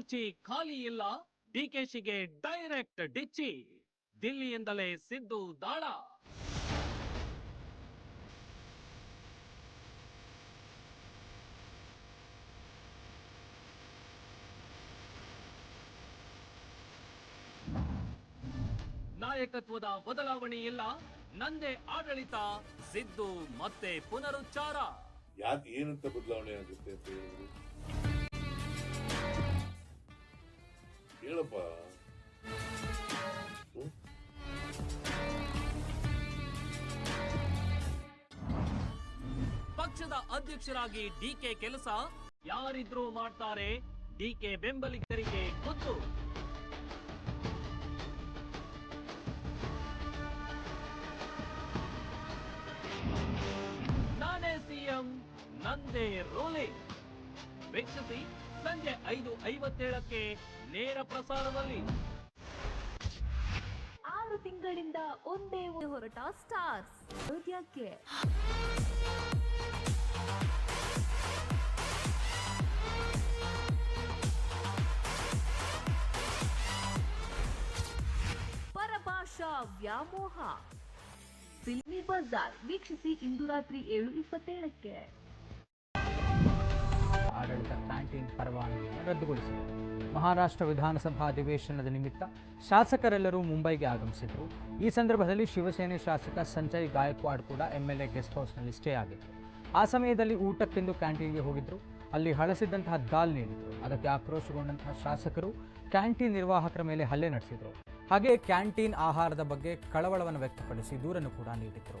ಕುರ್ಚಿ ಖಾಲಿ ಇಲ್ಲ. ಡಿಕೆಶಿಗೆ ಡೈರೆಕ್ಟ್ ಡಿಚ್ಚಿ. ದಿಲ್ಲಿಯಿಂದಲೇ ಸಿದ್ದು ದಾಳ. ನಾಯಕತ್ವದ ಬದಲಾವಣೆ ಇಲ್ಲ. ನಂದೇ ಆಡಳಿತ, ಸಿದ್ದು ಮತ್ತೆ ಪುನರುಚ್ಚಾರ. ಯಾಕೆ ಏನಂತ ಬದಲಾವಣೆ ಆಗುತ್ತೆ ಅಂತ ಹೇಳಿದ್ರು? ಹೇಳಪ್ಪ ಪಕ್ಷದ ಅಧ್ಯಕ್ಷರಾಗಿ ಡಿಕೆ ಕೆಲಸ. ಯಾರಿದ್ರೂ ಮಾಡ್ತಾರೆ ಡಿಕೆ ಬೆಂಬಲಿಗರಿಗೆ ಗೊತ್ತು. ನಾನೇ ಸಿಎಂ ನಂದೇ ರೋಲೆ. ವೀಕ್ಷಿಸಿ. ಸಂಜೆ ಐದು ಐವತ್ತೇಳಕ್ಕೆ ನೇರ ಪ್ರಸಾರದಲ್ಲಿ. ಆರು ತಿಂಗಳಿಂದ ಒಂದೇ ಹೊರಟ ಸ್ಟಾರ್ಸ್. ಹೃದಯಕ್ಕೆ ಪರಭಾಷಾ ವ್ಯಾಮೋಹ. Filmy bazaar. ವೀಕ್ಷಿಸಿ ಇಂದು ರಾತ್ರಿ ಏಳು ಇಪ್ಪತ್ತೇಳಕ್ಕೆ. ರದ್ದುಗೊಳಿಸಿದೆ. ಮಹಾರಾಷ್ಟ್ರ ವಿಧಾನಸಭಾ ಅಧಿವೇಶನದ ನಿಮಿತ್ತ ಶಾಸಕರೆಲ್ಲರೂ ಮುಂಬೈಗೆ ಆಗಮಿಸಿದರು ಈ ಸಂದರ್ಭದಲ್ಲಿ ಶಿವಸೇನೆ ಶಾಸಕ ಸಂಜಯ್ ಗಾಯಕ್ವಾಡ್ ಕೂಡ ಎಂಎಲ್ಎ ಗೆಸ್ಟ್ ಹೌಸ್ನಲ್ಲಿ ಸ್ಟೇ ಆಗಿದ್ದರು. ಆ ಸಮಯದಲ್ಲಿ ಊಟಕ್ಕೆಂದು ಕ್ಯಾಂಟೀನ್ಗೆ ಹೋಗಿದ್ದರು. ಅಲ್ಲಿ ಹಳಸಿದ್ದಂತಹ ದಾಲ್ ನೀಡಿದರು. ಅದಕ್ಕೆ ಆಕ್ರೋಶಗೊಂಡಂತಹ ಶಾಸಕರು ಕ್ಯಾಂಟೀನ್ ನಿರ್ವಾಹಕರ ಮೇಲೆ ಹಲ್ಲೆ ನಡೆಸಿದರು. ಹಾಗೆ ಕ್ಯಾಂಟೀನ್ ಆಹಾರದ ಬಗ್ಗೆ ಕಳವಳವನ್ನು ವ್ಯಕ್ತಪಡಿಸಿ ದೂರನ್ನು ಕೂಡ ನೀಡಿದರು.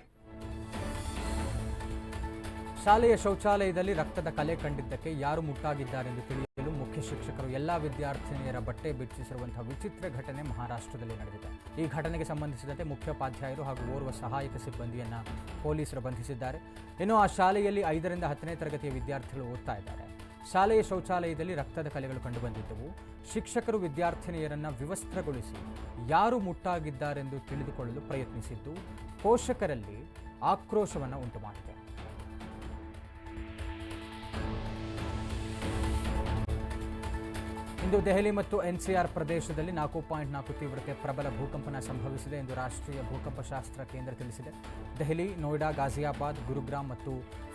ಶಾಲೆಯ ಶೌಚಾಲಯದಲ್ಲಿ ರಕ್ತದ ಕಲೆ ಕಂಡಿದ್ದಕ್ಕೆ ಯಾರು ಮುಟ್ಟಾಗಿದ್ದಾರೆಂದು ತಿಳಿಯಲು ಮುಖ್ಯ ಶಿಕ್ಷಕರು ಎಲ್ಲಾ ವಿದ್ಯಾರ್ಥಿನಿಯರ ಬಟ್ಟೆ ಬಿಚ್ಚಿಸಿರುವಂತಹ ವಿಚಿತ್ರ ಘಟನೆ ಮಹಾರಾಷ್ಟ್ರದಲ್ಲಿ ನಡೆದಿದೆ. ಈ ಘಟನೆಗೆ ಸಂಬಂಧಿಸಿದಂತೆ ಮುಖ್ಯೋಪಾಧ್ಯಾಯರು ಹಾಗೂ ಓರ್ವ ಸಹಾಯಕ ಸಿಬ್ಬಂದಿಯನ್ನ ಪೊಲೀಸರು ಬಂಧಿಸಿದ್ದಾರೆ. ಇನ್ನು ಆ ಶಾಲೆಯಲ್ಲಿ ಐದರಿಂದ ಹತ್ತನೇ ತರಗತಿಯ ವಿದ್ಯಾರ್ಥಿಗಳು ಓದ್ತಾ ಇದ್ದಾರೆ. ಶಾಲೆಯ ಶೌಚಾಲಯದಲ್ಲಿ ರಕ್ತದ ಕಲೆಗಳು ಕಂಡುಬಂದಿದ್ದವು. ಶಿಕ್ಷಕರು ವಿದ್ಯಾರ್ಥಿನಿಯರನ್ನ ವಿವಸ್ತ್ರಗೊಳಿಸಿ ಯಾರು ಮುಟ್ಟಾಗಿದ್ದಾರೆಂದು ತಿಳಿದುಕೊಳ್ಳಲು ಪ್ರಯತ್ನಿಸಿದ್ದು, ಪೋಷಕರಲ್ಲಿ ಆಕ್ರೋಶವನ್ನು ಉಂಟುಮಾಡಿದೆ. ಇಂದು ದೆಹಲಿ ಮತ್ತು ಎನ್ಸಿಆರ್ ಪ್ರದೇಶದಲ್ಲಿ ನಾಲ್ಕು ಪಾಯಿಂಟ್ ನಾಲ್ಕು ತೀವ್ರತೆ ಪ್ರಬಲ ಭೂಕಂಪನ ಸಂಭವಿಸಿದೆ ಎಂದು ರಾಷ್ಟ್ರೀಯ ಭೂಕಂಪಶಾಸ್ತ್ರ ಕೇಂದ್ರ ತಿಳಿಸಿದೆ. ದೆಹಲಿ, ನೋಯ್ಡಾ, ಗಾಜಿಯಾಬಾದ್, ಗುರುಗ್ರಾಮ್ ಮತ್ತು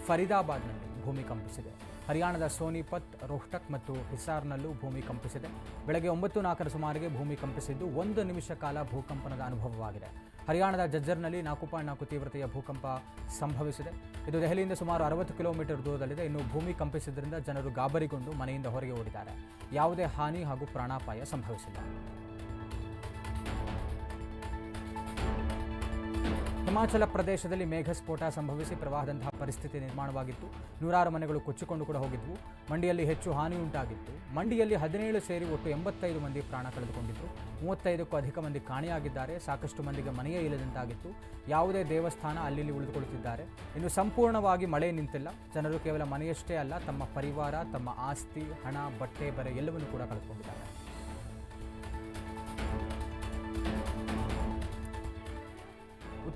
ಫರೀದಾಬಾದ್ನಲ್ಲಿ ಭೂಮಿ ಕಂಪಿಸಿದೆ. ಹರಿಯಾಣದ ಸೋನಿಪತ್ ರೋಹ್ಟಕ್ ಮತ್ತು ಹಿಸಾರ್ನಲ್ಲೂ ಭೂಮಿ ಕಂಪಿಸಿದೆ. ಬೆಳಗ್ಗೆ ಒಂಬತ್ತು ನಾಲ್ಕರ ಸುಮಾರಿಗೆ ಭೂಮಿ ಕಂಪಿಸಿದ್ದು ಒಂದು ನಿಮಿಷ ಕಾಲ ಭೂಕಂಪನದ ಅನುಭವವಾಗಿದೆ. ಹರಿಯಾಣದ ಜಜ್ಜರ್ನಲ್ಲಿ ನಾಲ್ಕು ಪಾಯಿಂಟ್ ನಾಲ್ಕು ತೀವ್ರತೆಯ ಭೂಕಂಪ ಸಂಭವಿಸಿದೆ. ಇದು ದೆಹಲಿಯಿಂದ ಸುಮಾರು ಅರವತ್ತು ಕಿಲೋಮೀಟರ್ ದೂರದಲ್ಲಿದೆ. ಇನ್ನು ಭೂಮಿ ಕಂಪಿಸಿದ್ದರಿಂದ ಜನರು ಗಾಬರಿಗೊಂಡು ಮನೆಯಿಂದ ಹೊರಗೆ ಓಡಿದ್ದಾರೆ. ಯಾವುದೇ ಹಾನಿ ಹಾಗೂ ಪ್ರಾಣಾಪಾಯ ಸಂಭವಿಸಿಲ್ಲ. ಹಿಮಾಚಲ ಪ್ರದೇಶದಲ್ಲಿ ಮೇಘಸ್ಫೋಟ ಸಂಭವಿಸಿ ಪ್ರವಾಹದಂತಹ ಪರಿಸ್ಥಿತಿ ನಿರ್ಮಾಣವಾಗಿತ್ತು. ನೂರಾರು ಮನೆಗಳು ಕೊಚ್ಚಿಕೊಂಡು ಕೂಡ ಹೋಗಿದ್ವು. ಮಂಡಿಯಲ್ಲಿ ಹೆಚ್ಚು ಹಾನಿ ಉಂಟಾಗಿತ್ತು. ಮಂಡಿಯಲ್ಲಿ ಹದಿನೇಳು ಸೇರಿ ಒಟ್ಟು ಎಂಬತ್ತೈದು ಮಂದಿ ಪ್ರಾಣ ಕಳೆದುಕೊಂಡಿದ್ರು. ಮೂವತ್ತೈದಕ್ಕೂ ಅಧಿಕ ಮಂದಿ ಕಾಣೆಯಾಗಿದ್ದಾರೆ. ಸಾಕಷ್ಟು ಮಂದಿಗೆ ಮನೆಯೇ ಇಲ್ಲದಂತಾಗಿತ್ತು. ಯಾವುದೇ ದೇವಸ್ಥಾನ ಅಲ್ಲಿ ಉಳಿದುಕೊಳ್ಳುತ್ತಿದ್ದಾರೆ. ಇನ್ನು ಸಂಪೂರ್ಣವಾಗಿ ಮಳೆ ನಿಂತಿಲ್ಲ. ಜನರು ಕೇವಲ ಮನೆಯಷ್ಟೇ ಅಲ್ಲ, ತಮ್ಮ ಪರಿವಾರ, ತಮ್ಮ ಆಸ್ತಿ, ಹಣ, ಬಟ್ಟೆ, ಬರೆ ಎಲ್ಲವನ್ನೂ ಕೂಡ ಕಳೆದುಕೊಂಡಿದ್ದಾರೆ.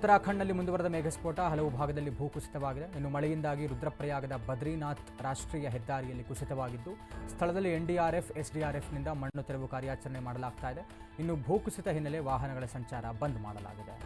ಉತ್ತರಾಖಂಡ್ನಲ್ಲಿ ಮುಂದುವರೆದ ಮೇಘಸ್ಫೋಟ. ಹಲವು ಭಾಗದಲ್ಲಿ ಭೂಕುಸಿತವಾಗಿದೆ ಇನ್ನು ಮಳೆಯಿಂದಾಗಿ ರುದ್ರಪ್ರಯಾಗದ ಬದ್ರಿನಾಥ್ ರಾಷ್ಟ್ರೀಯ ಹೆದ್ದಾರಿಯಲ್ಲಿ ಕುಸಿತವಾಗಿದ್ದು, ಸ್ಥಳದಲ್ಲಿ ಎನ್ಡಿಆರ್ಎಫ್ ಎಸ್ಡಿಆರ್ಎಫ್ನಿಂದ ಮಣ್ಣು ತೆರವು ಕಾರ್ಯಾಚರಣೆ ಮಾಡಲಾಗ್ತಾ ಇದೆ. ಇನ್ನು ಭೂಕುಸಿತ ಹಿನ್ನೆಲೆ ವಾಹನಗಳ ಸಂಚಾರ ಬಂದ್ ಮಾಡಲಾಗಿದೆ.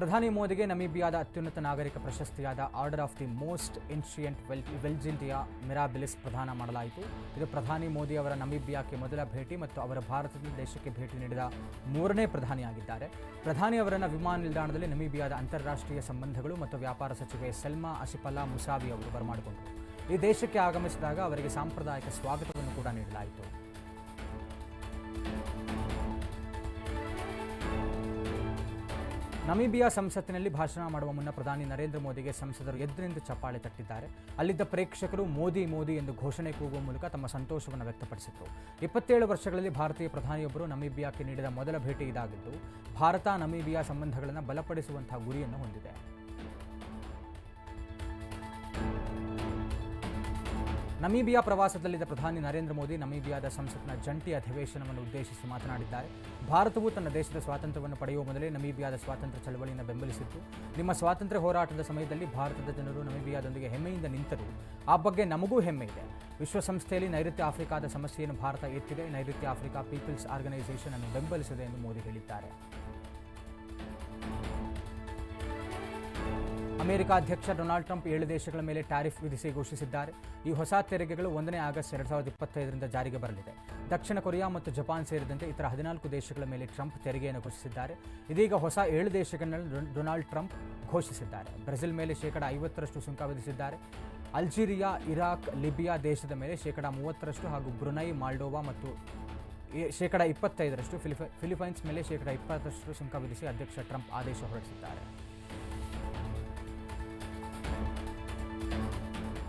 ಪ್ರಧಾನಿ ಮೋದಿಗೆ ನಮೀಬಿಯಾದ ಅತ್ಯುನ್ನತ ನಾಗರಿಕ ಪ್ರಶಸ್ತಿಯಾದ Order of the Most Ancient well, ವೆಲ್ಜಿಂಡಿಯಾ Mirabilis ಪ್ರದಾನ ಮಾಡಲಾಯಿತು. ಇದು ಪ್ರಧಾನಿ ಮೋದಿ ಅವರ ನಮೀಬಿಯಾಕ್ಕೆ ಮೊದಲ ಭೇಟಿ ಮತ್ತು ಅವರ ಭಾರತದ ದೇಶಕ್ಕೆ ಭೇಟಿ ನೀಡಿದ ಮೂರನೇ ಪ್ರಧಾನಿಯಾಗಿದ್ದಾರೆ. ಪ್ರಧಾನಿ ಅವರನ್ನು ವಿಮಾನ ನಿಲ್ದಾಣದಲ್ಲಿ ನಮೀಬಿಯಾದ ಅಂತಾರಾಷ್ಟ್ರೀಯ ಸಂಬಂಧಗಳು ಮತ್ತು ವ್ಯಾಪಾರ ಸಚಿವೆ ಸೆಲ್ಮಾ ಅಸಿಫಲ್ಲಾ ಮುಸಾವಿ ಅವರು ಬರಮಾಡಿಕೊಂಡರು. ಈ ದೇಶಕ್ಕೆ ಆಗಮಿಸಿದಾಗ ಅವರಿಗೆ ಸಾಂಪ್ರದಾಯಿಕ ಸ್ವಾಗತವನ್ನು ಕೂಡ ನೀಡಲಾಯಿತು. ನಮೀಬಿಯಾ ಸಂಸತ್ತಿನಲ್ಲಿ ಭಾಷಣ ಮಾಡುವ ಮುನ್ನ ಪ್ರಧಾನಿ ನರೇಂದ್ರ ಮೋದಿಗೆ ಸಂಸದರು ಎದ್ದು ಚಪ್ಪಾಳೆ ತಟ್ಟಿದ್ದಾರೆ. ಅಲ್ಲಿದ್ದ ಪ್ರೇಕ್ಷಕರು ಮೋದಿ ಮೋದಿ ಎಂದು ಘೋಷಣೆ ಕೂಗುವ ಮೂಲಕ ತಮ್ಮ ಸಂತೋಷವನ್ನು ವ್ಯಕ್ತಪಡಿಸಿದರು. ಇಪ್ಪತ್ತೇಳು ವರ್ಷಗಳಲ್ಲಿ ಭಾರತೀಯ ಪ್ರಧಾನಿಯೊಬ್ಬರು ನಮೀಬಿಯಾಕ್ಕೆ ನೀಡಿದ ಮೊದಲ ಭೇಟಿ ಇದಾಗಿದ್ದು, ಭಾರತ ನಮೀಬಿಯಾ ಸಂಬಂಧಗಳನ್ನು ಬಲಪಡಿಸುವಂತಹ ಗುರಿಯನ್ನು ಹೊಂದಿದೆ. ನಮೀಬಿಯಾ ಪ್ರವಾಸದಲ್ಲಿದ್ದ ಪ್ರಧಾನಿ ನರೇಂದ್ರ ಮೋದಿ ನಮೀಬಿಯಾದ ಸಂಸತ್ನ ಜಂಟಿ ಅಧಿವೇಶನವನ್ನು ಉದ್ದೇಶಿಸಿ ಮಾತನಾಡಿದ್ದಾರೆ. ಭಾರತವು ತನ್ನ ದೇಶದ ಸ್ವಾತಂತ್ರ್ಯವನ್ನು ಪಡೆಯುವ ಮೊದಲೇ ನಮೀಬಿಯಾದ ಸ್ವಾತಂತ್ರ್ಯ ಚಳವಳಿಯನ್ನು ಬೆಂಬಲಿಸಿತ್ತು. ನಿಮ್ಮ ಸ್ವಾತಂತ್ರ್ಯ ಹೋರಾಟದ ಸಮಯದಲ್ಲಿ ಭಾರತದ ಜನರು ನಮೀಬಿಯಾದೊಂದಿಗೆ ಹೆಮ್ಮೆಯಿಂದ ನಿಂತರು. ಆ ಬಗ್ಗೆ ನಮಗೂ ಹೆಮ್ಮೆ ಇದೆ. ವಿಶ್ವಸಂಸ್ಥೆಯಲ್ಲಿ ನೈಋತ್ಯ ಆಫ್ರಿಕಾದ ಸಮಸ್ಯೆಯನ್ನು ಭಾರತ ಎತ್ತಿದೆ. ನೈಋತ್ಯ ಆಫ್ರಿಕಾ ಪೀಪಲ್ಸ್ ಆರ್ಗನೈಸೇಷನ್ ಅನ್ನು ಬೆಂಬಲಿಸಿದೆ ಎಂದು ಮೋದಿ ಹೇಳಿದ್ದಾರೆ. ಅಮೆರಿಕ ಅಧ್ಯಕ್ಷ ಡೊನಾಲ್ಡ್ ಟ್ರಂಪ್ ಏಳು ದೇಶಗಳ ಮೇಲೆ ಟ್ಯಾರಿಫ್ ವಿಧಿಸಿ ಘೋಷಿಸಿದ್ದಾರೆ. ಈ ಹೊಸ ತೆರಿಗೆಗಳು ಒಂದನೇ ಆಗಸ್ಟ್ ಎರಡು ಸಾವಿರದ ಇಪ್ಪತ್ತೈದರಿಂದ ಜಾರಿಗೆ ಬರಲಿದೆ. ದಕ್ಷಿಣ ಕೊರಿಯಾ ಮತ್ತು ಜಪಾನ್ ಸೇರಿದಂತೆ ಇತರ ಹದಿನಾಲ್ಕು ದೇಶಗಳ ಮೇಲೆ ಟ್ರಂಪ್ ತೆರಿಗೆಯನ್ನು ಘೋಷಿಸಿದ್ದಾರೆ. ಇದೀಗ ಹೊಸ ಏಳು ದೇಶಗಳನ್ನು ಡೊನಾಲ್ಡ್ ಟ್ರಂಪ್ ಘೋಷಿಸಿದ್ದಾರೆ. ಬ್ರೆಜಿಲ್ ಮೇಲೆ ಶೇಕಡ ಐವತ್ತರಷ್ಟು ಸುಂಕ ವಿಧಿಸಿದ್ದಾರೆ. ಅಲ್ಜೀರಿಯಾ, ಇರಾಕ್, ಲಿಬಿಯಾ ದೇಶದ ಮೇಲೆ ಶೇಕಡ ಮೂವತ್ತರಷ್ಟು ಹಾಗೂ ಬ್ರುನೈ, ಮಾಲ್ಡೋವಾ ಮತ್ತು ಶೇಕಡ ಇಪ್ಪತ್ತೈದರಷ್ಟು ಫಿಲಿಪೈ ಫಿಲಿಪೈನ್ಸ್ ಮೇಲೆ ಶೇಕಡ ಇಪ್ಪತ್ತರಷ್ಟು ಸುಂಕ ವಿಧಿಸಿ ಅಧ್ಯಕ್ಷ ಟ್ರಂಪ್ ಆದೇಶ ಹೊರಡಿಸಿದ್ದಾರೆ.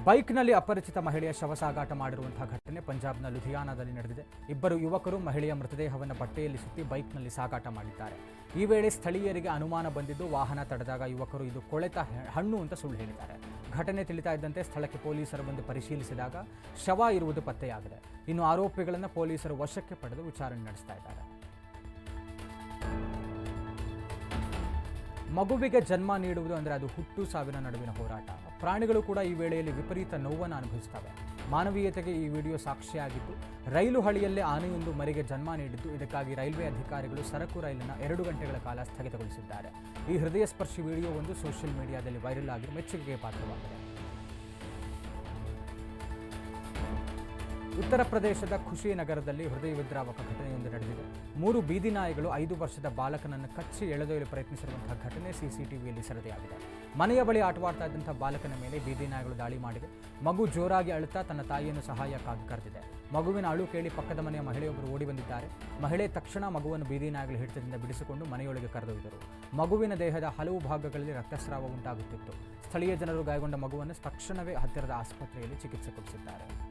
ಬೈಕ್ನಲ್ಲಿ ಅಪರಿಚಿತ ಮಹಿಳೆಯ ಶವ ಸಾಗಾಟ ಮಾಡಿರುವಂತಹ ಘಟನೆ ಪಂಜಾಬ್ನ ಲುಧಿಯಾನದಲ್ಲಿ ನಡೆದಿದೆ. ಇಬ್ಬರು ಯುವಕರು ಮಹಿಳೆಯ ಮೃತದೇಹವನ್ನು ಬಟ್ಟೆಯಲ್ಲಿ ಸುತ್ತಿ ಬೈಕ್ನಲ್ಲಿ ಸಾಗಾಟ ಮಾಡಿದ್ದಾರೆ. ಈ ವೇಳೆ ಸ್ಥಳೀಯರಿಗೆ ಅನುಮಾನ ಬಂದಿದ್ದು, ವಾಹನ ತಡೆದಾಗ ಯುವಕರು ಇದು ಕೊಳೆತ ಹಣ್ಣು ಅಂತ ಸುಳ್ಳು ಹೇಳಿದ್ದಾರೆ. ಘಟನೆ ತಿಳಿತಾ ಇದ್ದಂತೆ ಸ್ಥಳಕ್ಕೆ ಪೊಲೀಸರು ಬಂದು ಪರಿಶೀಲಿಸಿದಾಗ ಶವ ಇರುವುದು ಪತ್ತೆಯಾಗಿದೆ. ಇನ್ನು ಆರೋಪಿಗಳನ್ನು ಪೊಲೀಸರು ವಶಕ್ಕೆ ಪಡೆದು ವಿಚಾರಣೆ ನಡೆಸ್ತಾ ಇದ್ದಾರೆ. ಮಗುವಿಗೆ ಜನ್ಮ ನೀಡುವುದು ಅಂದರೆ ಅದು ಹುಟ್ಟು ಸಾವಿನ ನಡುವಿನ ಹೋರಾಟ. ಪ್ರಾಣಿಗಳು ಕೂಡ ಈ ವೇಳೆಯಲ್ಲಿ ವಿಪರೀತ ನೋವನ್ನು ಅನುಭವಿಸ್ತವೆ. ಮಾನವೀಯತೆಗೆ ಈ ವಿಡಿಯೋ ಸಾಕ್ಷಿಯಾಗಿದ್ದು, ರೈಲು ಹಳಿಯಲ್ಲೇ ಆನೆಯೊಂದು ಮರಿಗೆ ಜನ್ಮ ನೀಡಿದ್ದು, ಇದಕ್ಕಾಗಿ ರೈಲ್ವೆ ಅಧಿಕಾರಿಗಳು ಸರಕು ರೈಲನ್ನು ಎರಡು ಗಂಟೆಗಳ ಕಾಲ ಸ್ಥಗಿತಗೊಳಿಸಿದ್ದಾರೆ. ಈ ಹೃದಯ ಸ್ಪರ್ಶಿ ವಿಡಿಯೋ ಒಂದು ಸೋಷಿಯಲ್ ಮೀಡಿಯಾದಲ್ಲಿ ವೈರಲ್ ಆಗಿ ಮೆಚ್ಚುಗೆಗೆ ಪಾತ್ರವಾಗಿದೆ. ಉತ್ತರ ಪ್ರದೇಶದ ಖುಷಿ ನಗರದಲ್ಲಿ ಹೃದಯ ವಿದ್ರಾವಕ ಘಟನೆಯೊಂದು ನಡೆದಿದೆ. ಮೂರು ಬೀದಿ ನಾಯಿಗಳು ಐದು ವರ್ಷದ ಬಾಲಕನನ್ನು ಕಚ್ಚಿ ಎಳೆದೊಯ್ಯಲು ಪ್ರಯತ್ನಿಸಿರುವಂತಹ ಘಟನೆ ಸಿಸಿಟಿವಿಯಲ್ಲಿ ಸರದಿಯಾಗಿದೆ. ಮನೆಯ ಬಳಿ ಆಟವಾಡ್ತಾ ಇದ್ದಂಥ ಬಾಲಕನ ಮೇಲೆ ಬೀದಿ ನಾಯಿಗಳು ದಾಳಿ ಮಾಡಿದೆ. ಮಗು ಜೋರಾಗಿ ಅಳುತ್ತಾ ತನ್ನ ತಾಯಿಯನ್ನು ಸಹಾಯಕ್ಕಾಗಿ ಕರೆದಿದೆ. ಮಗುವಿನ ಅಳು ಕೇಳಿ ಪಕ್ಕದ ಮನೆಯ ಮಹಿಳೆಯೊಬ್ಬರು ಓಡಿ ಬಂದಿದ್ದಾರೆ. ಮಹಿಳೆ ತಕ್ಷಣ ಮಗುವನ್ನು ಬೀದಿ ನಾಯಿಗಳ ಹಿಡಿತದಿಂದ ಬಿಡಿಸಿಕೊಂಡು ಮನೆಯೊಳಗೆ ಕರೆದೊಯ್ದರು. ಮಗುವಿನ ದೇಹದ ಹಲವು ಭಾಗಗಳಲ್ಲಿ ರಕ್ತಸ್ರಾವ ಉಂಟಾಗುತ್ತಿತ್ತು. ಸ್ಥಳೀಯ ಜನರು ಗಾಯಗೊಂಡ ಮಗುವನ್ನು ತಕ್ಷಣವೇ ಹತ್ತಿರದ ಆಸ್ಪತ್ರೆಯಲ್ಲಿ ಚಿಕಿತ್ಸೆ ಕೊಡಿಸಿದ್ದಾರೆ.